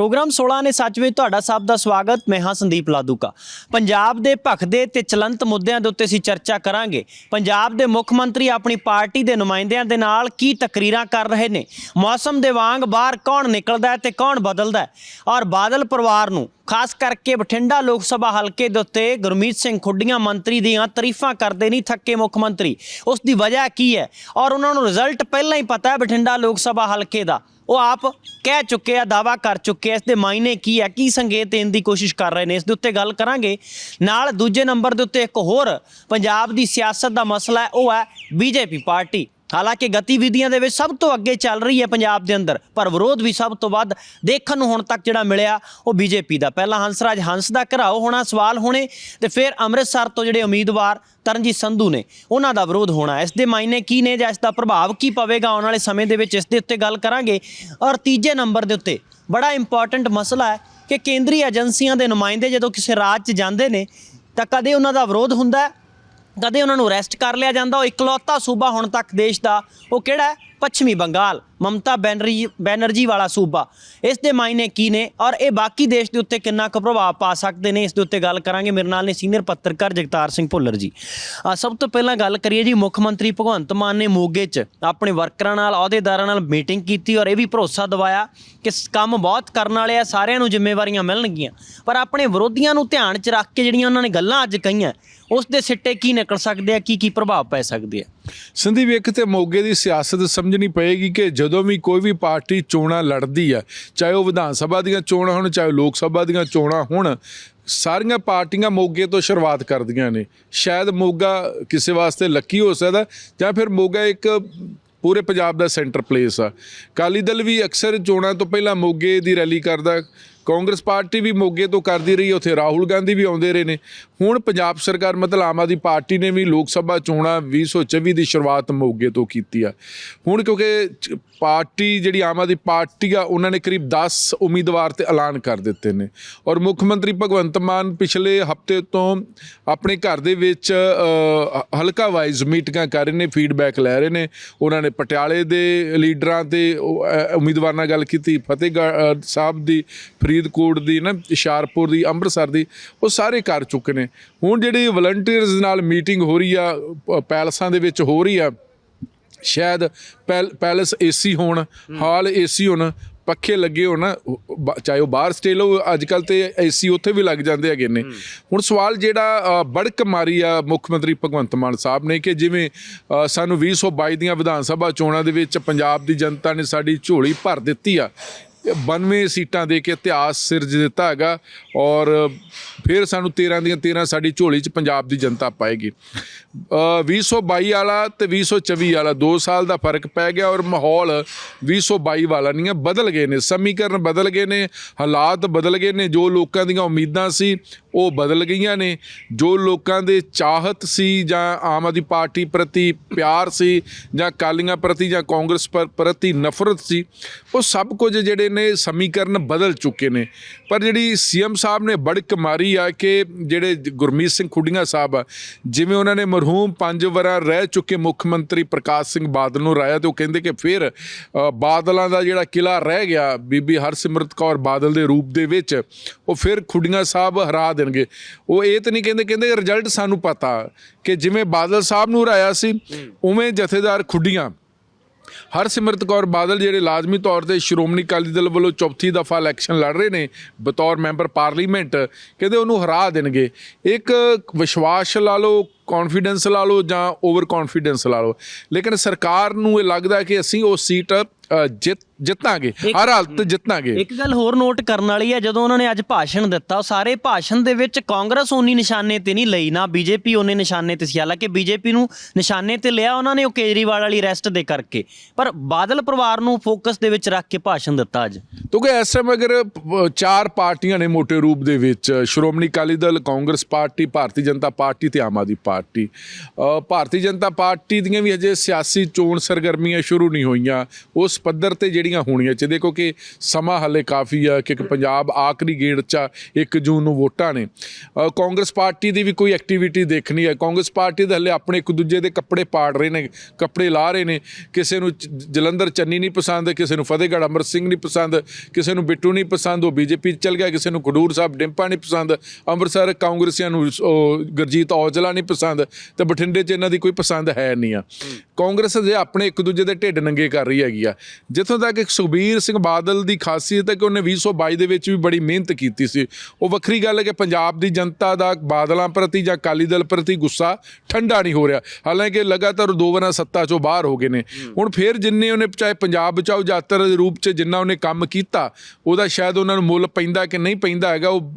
Programme 16 ਨੇ ਸੱਚ ਵਿੱਚ ਤੁਹਾਡਾ ਸਭ ਦਾ ਸਵਾਗਤ। ਮੈਂ ਹਾਂ ਸੰਦੀਪ ਲਾਦੂਕਾ। ਪੰਜਾਬ ਦੇ ਭਖਦੇ ਤੇ ਚਲੰਤ ਮੁੱਦਿਆਂ ਦੇ ਉੱਤੇ ਅਸੀਂ ਚਰਚਾ ਕਰਾਂਗੇ। ਪੰਜਾਬ ਦੇ ਮੁੱਖ ਮੰਤਰੀ ਆਪਣੀ ਪਾਰਟੀ ਦੇ ਨੁਮਾਇੰਦਿਆਂ ਦੇ ਨਾਲ ਕੀ ਤਕਰੀਰਾਂ ਕਰ ਰਹੇ ਨੇ? ਮੌਸਮ ਦੇ ਵਾਂਗ ਬਾਹਰ ਕੌਣ ਨਿਕਲਦਾ ਹੈ ਤੇ ਕੌਣ ਬਦਲਦਾ ਹੈ? ਔਰ ਬਾਦਲ ਪਰਿਵਾਰ ਨੂੰ, ਖਾਸ ਕਰਕੇ ਬਠਿੰਡਾ ਲੋਕ ਸਭਾ ਹਲਕੇ ਦੇ ਉੱਤੇ ਗੁਰਮੀਤ ਸਿੰਘ ਖੁੱਡੀਆਂ ਮੰਤਰੀ ਦੀਆਂ ਤਾਰੀਫਾਂ ਕਰਦੇ ਨਹੀਂ ਥੱਕੇ ਮੁੱਖ ਮੰਤਰੀ। ਉਸ ਦੀ ਵਜ੍ਹਾ ਕੀ ਹੈ? ਔਰ ਉਹਨਾਂ ਨੂੰ ਰਿਜ਼ਲਟ ਪਹਿਲਾਂ ਹੀ ਪਤਾ ਹੈ ਬਠਿੰਡਾ ਲੋਕ ਸਭਾ ਹਲਕੇ ਦਾ। ਉਹ ਆਪ ਕਹਿ ਚੁੱਕੇ ਆ ਦਾਵਾ ਕਰ ਚੁੱਕੇ ਆ, ਇਸ ਦੇ ਮਾਇਨੇ ਕੀ ਹੈ ਕੀ ਸੰਕੇਤ ਦੇਣ ਦੀ ਕੋਸ਼ਿਸ਼ ਕਰ ਰਹੇ ਨੇ? ਇਸ ਦੇ ਉੱਤੇ ਗੱਲ ਕਰਾਂਗੇ। ਨਾਲ ਦੂਜੇ ਨੰਬਰ ਦੇ ਉੱਤੇ ਇੱਕ ਹੋਰ ਪੰਜਾਬ ਦੀ ਸਿਆਸਤ ਦਾ ਮਸਲਾ ਹੈ, ਉਹ ਹੈ ਬੀਜੇਪੀ ਪਾਰਟੀ। ਹਾਲਾਂਕਿ ਗਤੀਵਿਧੀਆਂ ਦੇ ਵਿੱਚ ਸਭ ਤੋਂ ਅੱਗੇ ਚੱਲ ਰਹੀ ਹੈ ਪੰਜਾਬ ਦੇ ਅੰਦਰ, ਪਰ ਵਿਰੋਧ ਵੀ ਸਭ ਤੋਂ ਵੱਧ ਦੇਖਣ ਨੂੰ ਹੁਣ ਤੱਕ ਜਿਹੜਾ ਮਿਲਿਆ ਉਹ ਬੀਜੇਪੀ ਦਾ। ਪਹਿਲਾਂ ਹੰਸਰਾਜ ਹੰਸ ਦਾ ਘਰਾਓ ਹੋਣਾ ਸਵਾਲ ਹੋਣੇ ਤੇ ਫਿਰ ਅੰਮ੍ਰਿਤਸਰ ਤੋਂ ਜਿਹੜੇ ਉਮੀਦਵਾਰ ਤਰਨਜੀਤ ਸੰਧੂ ਨੇ, ਉਹਨਾਂ ਦਾ ਵਿਰੋਧ ਹੋਣਾ। ਇਸ ਦੇ ਮਾਇਨੇ ਕੀ ਨੇ ਜਾਂ ਇਸ ਦਾ ਪ੍ਰਭਾਵ ਕੀ ਪਵੇਗਾ? ਆਉਣ ਵਾਲੇ ਸਮੇਂ ਦੇ ਵਿੱਚ ਇਸ ਦੇ ਉੱਤੇ ਗੱਲ ਕਰਾਂਗੇ। ਔਰ ਤੀਜੇ ਨੰਬਰ ਦੇ ਉੱਤੇ ਬੜਾ ਇੰਪੋਰਟੈਂਟ ਮਸਲਾ ਹੈ ਕਿ ਕੇਂਦਰੀ ਏਜੰਸੀਆਂ ਦੇ ਨੁਮਾਇੰਦੇ ਜਦੋਂ ਕਿਸੇ ਰਾਜ 'ਚ ਜਾਂਦੇ ਨੇ, ਤਾਂ ਕਦੇ ਉਹਨਾਂ ਦਾ ਵਿਰੋਧ ਹੁੰਦਾ ਕਦੇ ਉਹਨਾਂ ਨੂੰ ਅਰੈਸਟ ਕਰ ਲਿਆ ਜਾਂਦਾ, ਉਹ ਇਕਲੌਤਾ ਸੂਬਾ ਹੁਣ ਤੱਕ ਦੇਸ਼ ਦਾ, ਉਹ ਕਿਹੜਾ ਹੈ? ਪੱਛਮੀ ਬੰਗਾਲ, ਮਮਤਾ ਬੈਨਰਜੀ ਬੈਨਰਜੀ ਵਾਲਾ ਸੂਬਾ। ਇਸ ਦੇ ਮਾਇਨੇ ਕੀ ਨੇ? ਔਰ ਇਹ ਬਾਕੀ ਦੇਸ਼ ਦੇ ਉੱਤੇ ਕਿੰਨਾ ਕੁ ਪ੍ਰਭਾਵ ਪਾ ਸਕਦੇ ਨੇ? ਇਸ ਦੇ ਉੱਤੇ ਗੱਲ ਕਰਾਂਗੇ। ਮੇਰੇ ਨਾਲ ਨੇ ਸੀਨੀਅਰ ਪੱਤਰਕਾਰ ਜਗਤਾਰ ਸਿੰਘ ਭੁੱਲਰ ਜੀ। ਸਭ ਤੋਂ ਪਹਿਲਾਂ ਗੱਲ ਕਰੀਏ ਜੀ, ਮੁੱਖ ਮੰਤਰੀ ਭਗਵੰਤ ਮਾਨ ਨੇ ਮੋਗੇ 'ਚ ਆਪਣੇ ਵਰਕਰਾਂ ਨਾਲ, ਅਹੁਦੇਦਾਰਾਂ ਨਾਲ ਮੀਟਿੰਗ ਕੀਤੀ ਔਰ ਇਹ ਵੀ ਭਰੋਸਾ ਦਿਵਾਇਆ ਕਿ ਕੰਮ ਬਹੁਤ ਕਰਨ ਵਾਲੇ ਆ, ਸਾਰਿਆਂ ਨੂੰ ਜ਼ਿੰਮੇਵਾਰੀਆਂ ਮਿਲਣਗੀਆਂ। ਪਰ ਆਪਣੇ ਵਿਰੋਧੀਆਂ ਨੂੰ ਧਿਆਨ 'ਚ ਰੱਖ ਕੇ ਜਿਹੜੀਆਂ ਉਹਨਾਂ ਨੇ ਗੱਲਾਂ ਅੱਜ ਕਹੀਆਂ ਉਸ ਦੇ ਸਿੱਟੇ ਕੀ ਨਿਕਲ ਸਕਦੇ ਆ, ਕੀ ਕੀ ਪ੍ਰਭਾਵ ਪੈ ਸਕਦੇ ਆ? ਸੰਦੀਪ, ਇੱਕ ਤੇ ਮੋਗੇ ਦੀ ਸਿਆਸਤ ਸਮਝਣੀ ਪਏਗੀ ਕਿ ਜਦੋਂ ਵੀ ਕੋਈ ਵੀ ਪਾਰਟੀ ਚੋਣਾਂ ਲੜਦੀ ਆ, ਚਾਹੇ ਉਹ ਵਿਧਾਨ ਸਭਾ ਦੀਆਂ ਚੋਣਾਂ ਹੋਣ, ਚਾਹੇ ਲੋਕ ਸਭਾ ਦੀਆਂ ਚੋਣਾਂ ਹੋਣ, ਸਾਰੀਆਂ ਪਾਰਟੀਆਂ ਮੋਗੇ ਤੋਂ ਸ਼ੁਰੂਆਤ ਕਰਦੀਆਂ ਨੇ। ਸ਼ਾਇਦ ਮੋਗਾ ਕਿਸੇ ਵਾਸਤੇ ਲੱਕੀ ਹੋ ਸਕਦਾ, ਜਾਂ ਫਿਰ ਮੋਗਾ ਇੱਕ ਪੂਰੇ ਪੰਜਾਬ ਦਾ ਸੈਂਟਰ ਪਲੇਸ ਆ। ਕਾਲੀ ਦਲ ਵੀ ਅਕਸਰ ਚੋਣਾਂ ਤੋਂ ਪਹਿਲਾਂ ਮੋਗੇ ਦੀ ਰੈਲੀ ਕਰਦਾ, ਕਾਂਗਰਸ ਪਾਰਟੀ ਵੀ ਮੋਗੇ ਤੋਂ ਕਰਦੀ ਰਹੀ, ਉੱਥੇ ਰਾਹੁਲ ਗਾਂਧੀ ਵੀ ਆਉਂਦੇ ਰਹੇ ਨੇ। ਹੁਣ ਪੰਜਾਬ ਸਰਕਾਰ ਮਤਲਬ ਆਮ ਆਦਮੀ ਪਾਰਟੀ ਨੇ ਵੀ ਲੋਕ ਸਭਾ ਚੋਣਾਂ 2024 ਦੀ ਸ਼ੁਰੂਆਤ ਮੋਗੇ ਤੋਂ ਕੀਤੀ ਆ। ਹੁਣ ਕਿਉਂਕਿ ਪਾਰਟੀ ਜਿਹੜੀ ਆਮ ਆਦਮੀ ਪਾਰਟੀ ਆ, ਉਹਨਾਂ ਨੇ ਕਰੀਬ 10 ਉਮੀਦਵਾਰ ਤੇ ਐਲਾਨ ਕਰ ਦਿੱਤੇ ਨੇ। ਔਰ ਮੁੱਖ ਮੰਤਰੀ ਭਗਵੰਤ ਮਾਨ ਪਿਛਲੇ ਹਫ਼ਤੇ ਤੋਂ ਆਪਣੇ ਘਰ ਦੇ ਵਿੱਚ ਹਲਕਾ ਵਾਈਜ਼ ਮੀਟਿੰਗਾਂ ਕਰ ਰਹੇ ਨੇ ਫੀਡਬੈਕ ਲੈ ਰਹੇ ਨੇ। ਉਹਨਾਂ ਨੇ ਪਟਿਆਲੇ ਦੇ ਲੀਡਰਾਂ ਤੇ ਉਮੀਦਵਾਰਾਂ ਨਾਲ ਗੱਲ ਕੀਤੀ, ਫਤਿਹਗੜ੍ਹ ਸਾਹਿਬ ਦੀ, ਫਰੀਦਕੋਟ ਦੀ, ਨਾ, ਹੁਸ਼ਿਆਰਪੁਰ ਦੀ, ਅੰਮ੍ਰਿਤਸਰ ਦੀ, ਉਹ ਸਾਰੇ ਕਰ ਚੁੱਕੇ ਨੇ। ਹੁਣ ਜਿਹੜੀ ਵਲੰਟੀਅਰਸ ਨਾਲ ਮੀਟਿੰਗ ਹੋ ਰਹੀ ਆ ਪੈਲਸਾਂ ਦੇ ਵਿੱਚ ਹੋ ਰਹੀ ਆ ਸ਼ਾਇਦ ਪੈਲ- ਪੈਲਸ ਏਸੀ ਹੋਣ ਹਾਲ ਏਸੀ ਹੋਣ ਪੱਖੇ ਲੱਗੇ ਹੋਣ ਬ- ਚਾਹੇ ਉਹ ਬਾਹਰ ਸਟੇ ਲਓ ਅੱਜ ਕੱਲ ਤੇ ਏਸੀ ਉੱਥੇ ਵੀ ਲੱਗ ਜਾਂਦੇ ਹੈਗੇ ਨੇ। ਹੁਣ ਸਵਾਲ ਜਿਹੜਾ ਬੜਕ ਮਾਰੀ ਆ ਮੁੱਖ ਮੰਤਰੀ ਭਗਵੰਤ ਮਾਨ ਸਾਹਿਬ ਨੇ ਕਿ ਜਿਵੇਂ ਅ, ਸਾਨੂੰ 2022 ਦੀਆਂ ਵਿਧਾਨ ਸਭਾ ਚੋਣਾਂ ਦੇ ਵਿੱਚ ਪੰਜਾਬ ਦੀ ਜਨਤਾ ਨੇ ਸਾਡੀ ਝੋਲੀ ਭਰ ਦਿੱਤੀ ਆ 92 ਸੀਟਾਂ ਦੇ ਕੇ ਇਤਿਹਾਸ ਸਿਰਜ ਦਿੱਤਾ ਹੈਗਾ ਔਰ ਫਿਰ ਸਾਨੂੰ 13 ਦੀਆਂ 13 ਸਾਡੀ ਝੋਲੀ 'ਚ ਪੰਜਾਬ ਦੀ ਜਨਤਾ ਪਾਏਗੀ। ਅ, 2022 ਵਾਲਾ ਤੇ 2024 ਵਾਲਾ 2 ਸਾਲ ਦਾ ਫ਼ਰਕ ਪੈ ਗਿਆ ਔਰ ਮਾਹੌਲ 2022 ਵਾਲਾ ਨਹੀਂ ਹੈ ਬਦਲ ਗਏ ਨੇ ਸਮੀਕਰਨ ਬਦਲ ਗਏ ਨੇ ਹਾਲਾਤ ਬਦਲ ਗਏ ਨੇ ਜੋ ਲੋਕਾਂ ਦੀਆਂ ਉਮੀਦਾਂ ਸੀ ਉਹ ਬਦਲ ਗਈਆਂ ਨੇ ਜੋ ਲੋਕਾਂ ਦੇ ਚਾਹਤ ਸੀ ਜਾਂ ਆਮ ਆਦਮੀ ਪਾਰਟੀ ਪ੍ਰਤੀ ਪਿਆਰ ਸੀ ਜਾਂ ਕਾਲੀਆਂ ਪ੍ਰਤੀ ਜਾਂ ਕਾਂਗਰਸ ਪਰ- ਪ੍ਰਤੀ ਨਫ਼ਰਤ ਸੀ ਉਹ ਸਭ ਕੁਝ ਜਿਹੜੇ ਨੇ ਸਮੀਕਰਨ ਬਦਲ ਚੁੱਕੇ ਨੇ। ਪਰ ਜਿਹੜੀ ਸੀਐਮ ਸਾਹਿਬ ਨੇ ਬੜਕ ਮਾਰੀ ਆ ਕਿ ਜਿਹੜੇ ਗੁਰਮੀਤ ਸਿੰਘ ਖੁੱਡੀਆਂ ਸਾਹਿਬ ਆ ਜਿਵੇਂ ਉਹਨਾਂ ਨੇ ਮਰਹੂਮ ਪੰਜ ਵਾਰਾਂ ਰਹਿ ਚੁੱਕੇ ਮੁੱਖ ਮੰਤਰੀ ਪ੍ਰਕਾਸ਼ ਸਿੰਘ ਬਾਦਲ ਨੂੰ ਰਾਇਆ ਤੇ ਉਹ ਕਹਿੰਦੇ ਕਿ ਫਿਰ ਬਾਦਲਾਂ ਦਾ ਜਿਹੜਾ ਕਿਲਾ ਰਹਿ ਗਿਆ ਬੀਬੀ ਹਰਸਿਮਰਤ ਕੌਰ ਬਾਦਲ ਦੇ ਰੂਪ ਦੇ ਵਿੱਚ ਉਹ ਫਿਰ ਖੁੱਡੀਆਂ ਸਾਹਿਬ ਹਰਾ ਦੇਣਗੇ। ਉਹ ਇਹ ਤਾਂ ਨਹੀਂ ਕਹਿੰਦੇ ਕਹਿੰਦੇ ਰਿਜ਼ਲਟ ਸਾਨੂੰ ਪਤਾ ਕਿ ਜਿਵੇਂ ਬਾਦਲ ਸਾਹਿਬ ਨੂੰ ਹਰਾਇਆ ਸੀ ਉਵੇਂ ਜਥੇਦਾਰ ਖੁੱਡੀਆਂ ਹਰਸਿਮਰਤ ਕੌਰ ਬਾਦਲ ਜਿਹੜੇ ਲਾਜ਼ਮੀ ਤੌਰ ਤੇ ਸ਼੍ਰੋਮਣੀ ਅਕਾਲੀ ਦਲ ਵੱਲੋਂ ਚੌਥੀ ਦਫਾ ਇਲੈਕਸ਼ਨ ਲੜ ਰਹੇ ਨੇ, ਬਤੌਰ ਮੈਂਬਰ ਪਾਰਲੀਮੈਂਟ, ਕਹਿੰਦੇ ਉਹਨੂੰ ਹਰਾ ਦੇਣਗੇ। ਇੱਕ ਵਿਸ਼ਵਾਸ ਲਾ ਲਓ ਕੌਨਫੀਡੈਂਸ ਲਾ ਲਓ ਜਾਂ ਓਵਰ ਕੌਨਫੀਡੈਂਸ ਲਾ ਲਓ। ਲੇਕਿਨ ਸਰਕਾਰ ਨੂੰ ਇਹ ਲੱਗਦਾ ਕਿ ਅਸੀਂ ਉਹ ਸੀਟ ਜਿੱਤ ਜਿੱਤਾਂਗੇ ਹਰ ਹਾਲਤ ਜਿੱਤਾਂਗੇ। ਇੱਕ ਗੱਲ ਹੋਰ ਨੋਟ ਕਰਨ ਵਾਲੀ ਹੈ ਜਦੋਂ ਉਹਨਾਂ ਨੇ ਅੱਜ ਭਾਸ਼ਣ ਦਿੱਤਾ ਸਾਰੇ ਭਾਸ਼ਣ ਦੇ ਵਿੱਚ ਕਾਂਗਰਸ ਉਨੀ ਨਿਸ਼ਾਨੇ ਤੇ ਨਹੀਂ ਲਈ ਨਾ ਬੀਜੇਪੀ ਉਹਨੇ ਨਿਸ਼ਾਨੇ ਤੇ ਸੀ। ਹਾਲਾਂਕਿ ਬੀਜੇਪੀ ਨੂੰ ਨਿਸ਼ਾਨੇ ਤੇ ਲਿਆ ਉਹਨਾਂ ਨੇ ਉਹ ਕੇਜਰੀਵਾਲ ਵਾਲੀ ਅਰੈਸਟ ਦੇ ਕਰਕੇ। ਪਰ ਬਾਦਲ ਪਰਿਵਾਰ ਨੂੰ ਫੋਕਸ ਦੇ ਵਿੱਚ ਰੱਖ ਕੇ ਭਾਸ਼ਣ ਦਿੱਤਾ ਅੱਜ। ਕਿਉਂਕਿ ਇਸ ਟਾਈਮ ਅਗਰ ਚਾਰ ਪਾਰਟੀਆਂ ਨੇ ਮੋٹے ਰੂਪ ਦੇ ਵਿੱਚ Shiromani Akali Dal Congress party Bharatiya Janata party ਤੇ ਆਮ ਆਦਮੀ ਪਾਰਟੀ। ਭਾਰਤੀ ਜਨਤਾ ਪਾਰਟੀ ਦੀਆਂ ਵੀ ਅਜੇ ਸਿਆਸੀ ਚੋਣ ਸਰਗਰਮੀਆਂ ਸ਼ੁਰੂ ਨਹੀਂ ਹੋਈਆਂ। ਉਸ ਪੱਧਰ ਤੇ ਜਿਹੜੀਆਂ ਜਿਹੜੀਆਂ ਹੋਣੀਆਂ ਚਾਹੀਦੀਆਂ ਕਿਉਂਕਿ ਸਮਾਂ ਹਲੇ ਕਾਫੀ ਆ ਕਿ ਪੰਜਾਬ ਆਖਰੀ ਗੇੜ 'ਚ 1 ਜੂਨ ਨੂੰ ਵੋਟਾਂ ਨੇ। ਕਾਂਗਰਸ ਪਾਰਟੀ ਦੀ ਵੀ ਕੋਈ ਐਕਟੀਵਿਟੀ ਦੇਖਣੀ ਹੈ। ਕਾਂਗਰਸ ਪਾਰਟੀ ਦੇ ਹਲੇ ਆਪਣੇ ਇੱਕ ਦੂਜੇ ਦੇ ਕੱਪੜੇ ਪਾੜ ਰਹੇ ਨੇ ਕੱਪੜੇ ਲਾ ਰਹੇ ਨੇ। ਕਿਸੇ ਨੂੰ ਜਲੰਧਰ ਚੰਨੀ ਨਹੀਂ ਪਸੰਦ ਕਿਸੇ ਨੂੰ ਫਤਿਹਗੜ੍ਹ ਅਮਰ ਸਿੰਘ ਨਹੀਂ ਪਸੰਦ ਕਿਸੇ ਨੂੰ ਬਿੱਟੂ ਨਹੀਂ ਪਸੰਦ ਉਹ ਬੀਜੇਪੀ ਚਲ ਗਿਆ ਕਿਸੇ ਨੂੰ ਖਡੂਰ ਸਾਹਿਬ ਡਿੰਪਾ ਨਹੀਂ ਪਸੰਦ ਅੰਮ੍ਰਿਤਸਰ ਕਾਂਗਰਸੀਆਂ ਨੂੰ ਉਹ ਗੁਰਜੀਤ ਔਜਲਾ ਨਹੀਂ ਪਸੰਦ ਤੇ ਬਠਿੰਡੇ 'ਚ ਇਹਨਾਂ ਦੀ ਕੋਈ ਪਸੰਦ ਹੈ ਨਹੀਂ ਆ। ਕਾਂਗਰਸ ਜੇ ਆਪਣੇ ਇੱਕ ਦੂਜੇ ਦੇ ਢਿੱਡ ਨੰਗੇ ਕਰ ਰਹੀ ਹੈਗੀ ਆ। ਜਿੱਥੋਂ ਤੱਕ ਇੱਕ ਸੁਖਬੀਰ ਸਿੰਘ ਬਾਦਲ ਦੀ ਖਾਸੀਅਤ ਹੈ ਕਿ ਉਹਨੇ 2022 ਦੇ ਵਿੱਚ ਵੀ ਬੜੀ ਮਿਹਨਤ ਕੀਤੀ ਸੀ। ਉਹ ਵੱਖਰੀ ਗੱਲ ਹੈ ਕਿ ਪੰਜਾਬ ਦੀ ਜਨਤਾ ਦਾ ਬਾਦਲਾਂ ਪ੍ਰਤੀ ਜਾਂ ਅਕਾਲੀ ਦਲ ਪ੍ਰਤੀ ਗੁੱਸਾ ਠੰਡਾ ਨਹੀਂ ਹੋ ਰਿਹਾ। ਹਾਲਾਂਕਿ ਲਗਾਤਾਰ ਦੋ ਵਾਰਾਂ ਸੱਤਾ ਚੋਂ ਬਾਹਰ ਹੋ ਗਏ ਨੇ। ਹੁਣ ਫਿਰ ਜਿੰਨੇ ਉਹਨੇ ਚਾਹੇ ਪੰਜਾਬ ਬਚਾਓ ਯਾਤਰਾ ਦੇ ਰੂਪ 'ਚ ਜਿੰਨਾ ਉਹਨੇ ਕੰਮ ਕੀਤਾ ਉਹਦਾ ਸ਼ਾਇਦ ਉਹਨਾਂ ਨੂੰ ਮੁੱਲ ਪੈਂਦਾ ਕਿ ਨਹੀਂ ਪੈਂਦਾ ਹੈਗਾ ਉਹ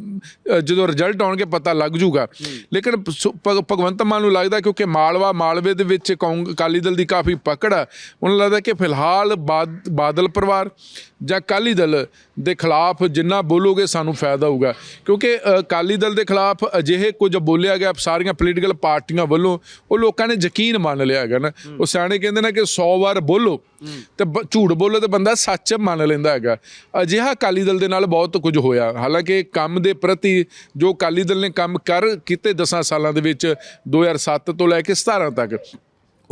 ਜਦੋਂ ਰਿਜ਼ਲਟ ਆਉਣਗੇ ਪਤਾ ਲੱਗ ਜੂਗਾ। ਲੇਕਿਨ ਭਗਵੰਤ ਮਾਨ ਨੂੰ ਲੱਗਦਾ ਕਿਉਂਕਿ ਮਾਲਵਾ ਮਾਲਵੇ ਦੇ ਵਿੱਚ ਅਕਾਲੀ ਦਲ ਦੀ ਕਾਫੀ ਪਕੜ ਆ ਉਹਨਾਂ ਲੱਗਦਾ ਕਿ ਫਿਲਹਾਲ ਬਾਦ- ਬਾਦਲ ਪਰਿਵਾਰ ਜਾਂ ਅਕਾਲੀ ਦਲ ਦੇ ਖਿਲਾਫ ਜਿੰਨਾ ਬੋਲੋਗੇ ਸਾਨੂੰ ਫਾਇਦਾ ਹੋਊਗਾ। ਕਿਉਂਕਿ ਅ, ਅਕਾਲੀ ਦਲ ਦੇ ਖਿਲਾਫ ਅਜਿਹੇ ਕੁਝ ਬੋਲਿਆ ਗਿਆ ਸਾਰੀਆਂ ਪੋਲੀਟੀਕਲ ਪਾਰਟੀਆਂ ਵੱਲੋਂ ਉਹ ਲੋਕਾਂ ਨੇ ਯਕੀਨ ਮੰਨ ਲਿਆ ਹੈਗਾ ਨਾ। ਉਹ ਸਿਆਣੇ ਕਹਿੰਦੇ ਨੇ ਕਿ 100 ਵਾਰ ਬੋਲੋ ਤੇ ਝੂਠ ਬੋਲੋ ਤੇ ਬੰਦਾ ਸੱਚ ਮੰਨ ਲੈਂਦਾ ਹੈਗਾ। ਅਜਿਹਾ ਅਕਾਲੀ ਦਲ ਦੇ ਨਾਲ ਬਹੁਤ ਕੁਝ ਹੋਇਆ। ਹਾਲਾਂਕਿ ਕੰਮ ਦੇ ਪ੍ਰਤੀ ਜੋ ਅਕਾਲੀ ਦਲ ਨੇ ਕੰਮ ਕਰ ਕੀਤੇ 10 ਸਾਲਾਂ ਦੇ ਵਿੱਚ 2007 ਤੋਂ ਲੈ ਕੇ 17 ਤੱਕ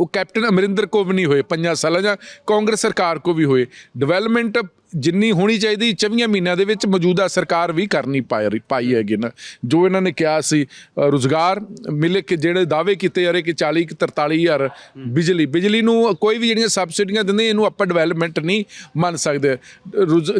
ਉਹ ਕੈਪਟਨ ਅਮਰਿੰਦਰ ਕੋ ਵੀ ਨਹੀਂ ਹੋਏ, ਪੰਜਾਂ ਸਾਲਾਂ ਜਾਂ ਕਾਂਗਰਸ ਸਰਕਾਰ ਕੋ ਵੀ ਹੋਏ। ਡਿਵੈਲਪਮੈਂਟ ਜਿੰਨੀ ਹੋਣੀ ਚਾਹੀਦੀ 24 ਮਹੀਨਿਆਂ ਦੇ ਵਿੱਚ ਮੌਜੂਦਾ ਸਰਕਾਰ ਵੀ ਕਰਨੀ ਪਾਈ ਹੈਗੀ ਨਾ। ਜੋ ਇਹਨਾਂ ਨੇ ਕਿਹਾ ਸੀ ਰੁਜ਼ਗਾਰ ਮਿਲੇ ਕਿ ਜਿਹੜੇ ਦਾਅਵੇ ਕੀਤੇ ਜਾ ਰਹੇ ਕਿ 40 ਕਿ 43 ਹਜ਼ਾਰ ਬਿਜਲੀ ਬਿਜਲੀ ਨੂੰ ਕੋਈ ਵੀ ਜਿਹੜੀਆਂ ਸਬਸਿਡੀਆਂ ਦਿੰਦੇ ਇਹਨੂੰ ਆਪਾਂ ਡਿਵੈਲਪਮੈਂਟ ਨਹੀਂ ਮੰਨ ਸਕਦੇ।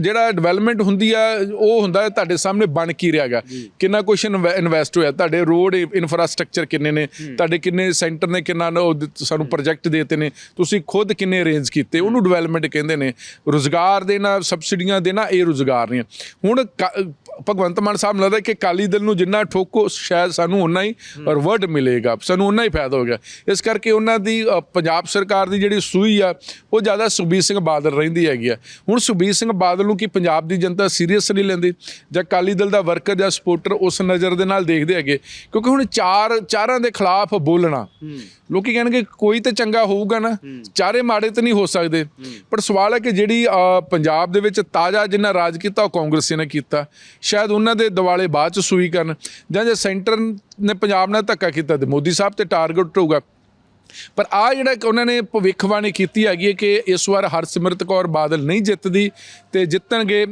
ਜਿਹੜਾ ਡਿਵੈਲਪਮੈਂਟ ਹੁੰਦੀ ਆ ਉਹ ਹੁੰਦਾ ਤੁਹਾਡੇ ਸਾਹਮਣੇ ਬਣ ਕੀ ਰਿਹਾ ਹੈਗਾ। ਕਿੰਨਾ ਕੁਛ ਇਨਵੈਸਟ ਹੋਇਆ ਤੁਹਾਡੇ ਰੋਡ ਇਨਫਰਾਸਟ੍ਰਕਚਰ ਕਿੰਨੇ ਨੇ ਤੁਹਾਡੇ ਕਿੰਨੇ ਸੈਂਟਰ ਨੇ ਕਿੰਨਾ ਸਾਨੂੰ ਪ੍ਰੋਜੈਕਟ ਦੇਤੇ ਨੇ। ਤੁਸੀਂ ਖੁਦ ਕਿੰਨੇ ਅਰੇਂਜ ਕੀਤੇ ਉਹਨੂੰ ਡਿਵੈਲਪਮੈਂਟ ਕਹਿੰਦੇ ਨੇ। ਰੁਜ਼ਗਾਰ ਦੇਣਾ ਸਬਸਿਡੀਆਂ ਦੇਣਾ ਇਹ ਰੁਜ਼ਗਾਰ ਨਹੀਂ ਹੁਣ ਕ- ਭਗਵੰਤ ਮਾਨ ਸਾਹਿਬ ਨੂੰ ਲੱਗਦਾ ਕਿ ਕਾਲੀ ਦਲ ਨੂੰ ਜਿੰਨਾ ਠੋਕੋ ਸ਼ਾਇਦ ਸਾਨੂੰ ਉਨਾ ਹੀ ਰਿਵਰਟ ਮਿਲੇਗਾ। ਸਾਨੂੰ ਉਨਾ ਹੀ ਫਾਇਦਾ ਹੋਗਾ ਇਸ ਕਰਕੇ ਉਹਨਾਂ ਦੀ ਪੰਜਾਬ ਸਰਕਾਰ ਦੀ ਜਿਹੜੀ ਸੂਈ ਆ ਉਹ ਜ਼ਿਆਦਾ ਸੁਖਬੀਰ ਸਿੰਘ ਬਾਦਲ ਰਹਿੰਦੀ ਹੈਗੀ ਆ। ਹੁਣ ਸੁਖਬੀਰ ਸਿੰਘ ਬਾਦਲ ਨੂੰ ਕੀ ਪੰਜਾਬ ਦੀ ਜਨਤਾ ਸੀਰੀਅਸ ਨਹੀਂ ਲੈਂਦੀ? ਜਾਂ ਕਾਲੀ ਦਲ ਦਾ ਵਰਕਰ ਜਾਂ ਸਪੋਰਟਰ ਉਸ ਨਜ਼ਰ ਦੇ ਨਾਲ ਦੇਖਦੇ ਹੈਗੇ? ਕਿਉਂਕਿ ਹੁਣ ਚਾਰ ਚਾਰਾਂ ਦੇ ਖਿਲਾਫ ਬੋਲਣਾ। ਲੋਕੀ ਕਹਿਣਗੇ ਕੋਈ ਤੇ ਚੰਗਾ ਹੋਊਗਾ ਨਾ। ਚਾਰੇ ਮਾੜੇ ਤੇ ਨਹੀਂ ਹੋ ਸਕਦੇ। ਪਰ ਸਵਾਲ ਹੈ ਕਿ ਜਿਹੜੀ ਪੰਜਾਬ ਦੇ ਵਿੱਚ ਤਾਜ਼ਾ ਜਿੰਨਾ ਰਾਜ ਕੀਤਾ ਉਹ ਕਾਂਗਰਸੀ ਨੇ ਕੀਤਾ। ਸ਼ਾਇਦ ਉਹਨਾਂ ਦੇ ਦਿਵਾਲੇ ਬਾਅਦ ਚ ਸੂਈ ਕਰਨ ਜਾਂ ਜੇ ਸੈਂਟਰ ਨੇ ਪੰਜਾਬ ਨਾਲ ਧੱਕਾ ਕੀਤਾ ਤੇ ਮੋਦੀ ਸਾਹਿਬ ਤੇ ਟਾਰਗੇਟ ਹੋਊਗਾ। ਪਰ ਆ ਜਿਹੜਾ ਉਹਨਾਂ ਨੇ ਭਵਿੱਖਬਾਣੀ ਕੀਤੀ ਹੈਗੀ ਹੈ ਕਿ ਇਸ ਵਾਰ ਹਰਸਿਮਰਤ ਕੌਰ ਬਾਦਲ ਨਹੀਂ ਜਿੱਤਦੀ ਤੇ ਜਿੱਤਣਗੇ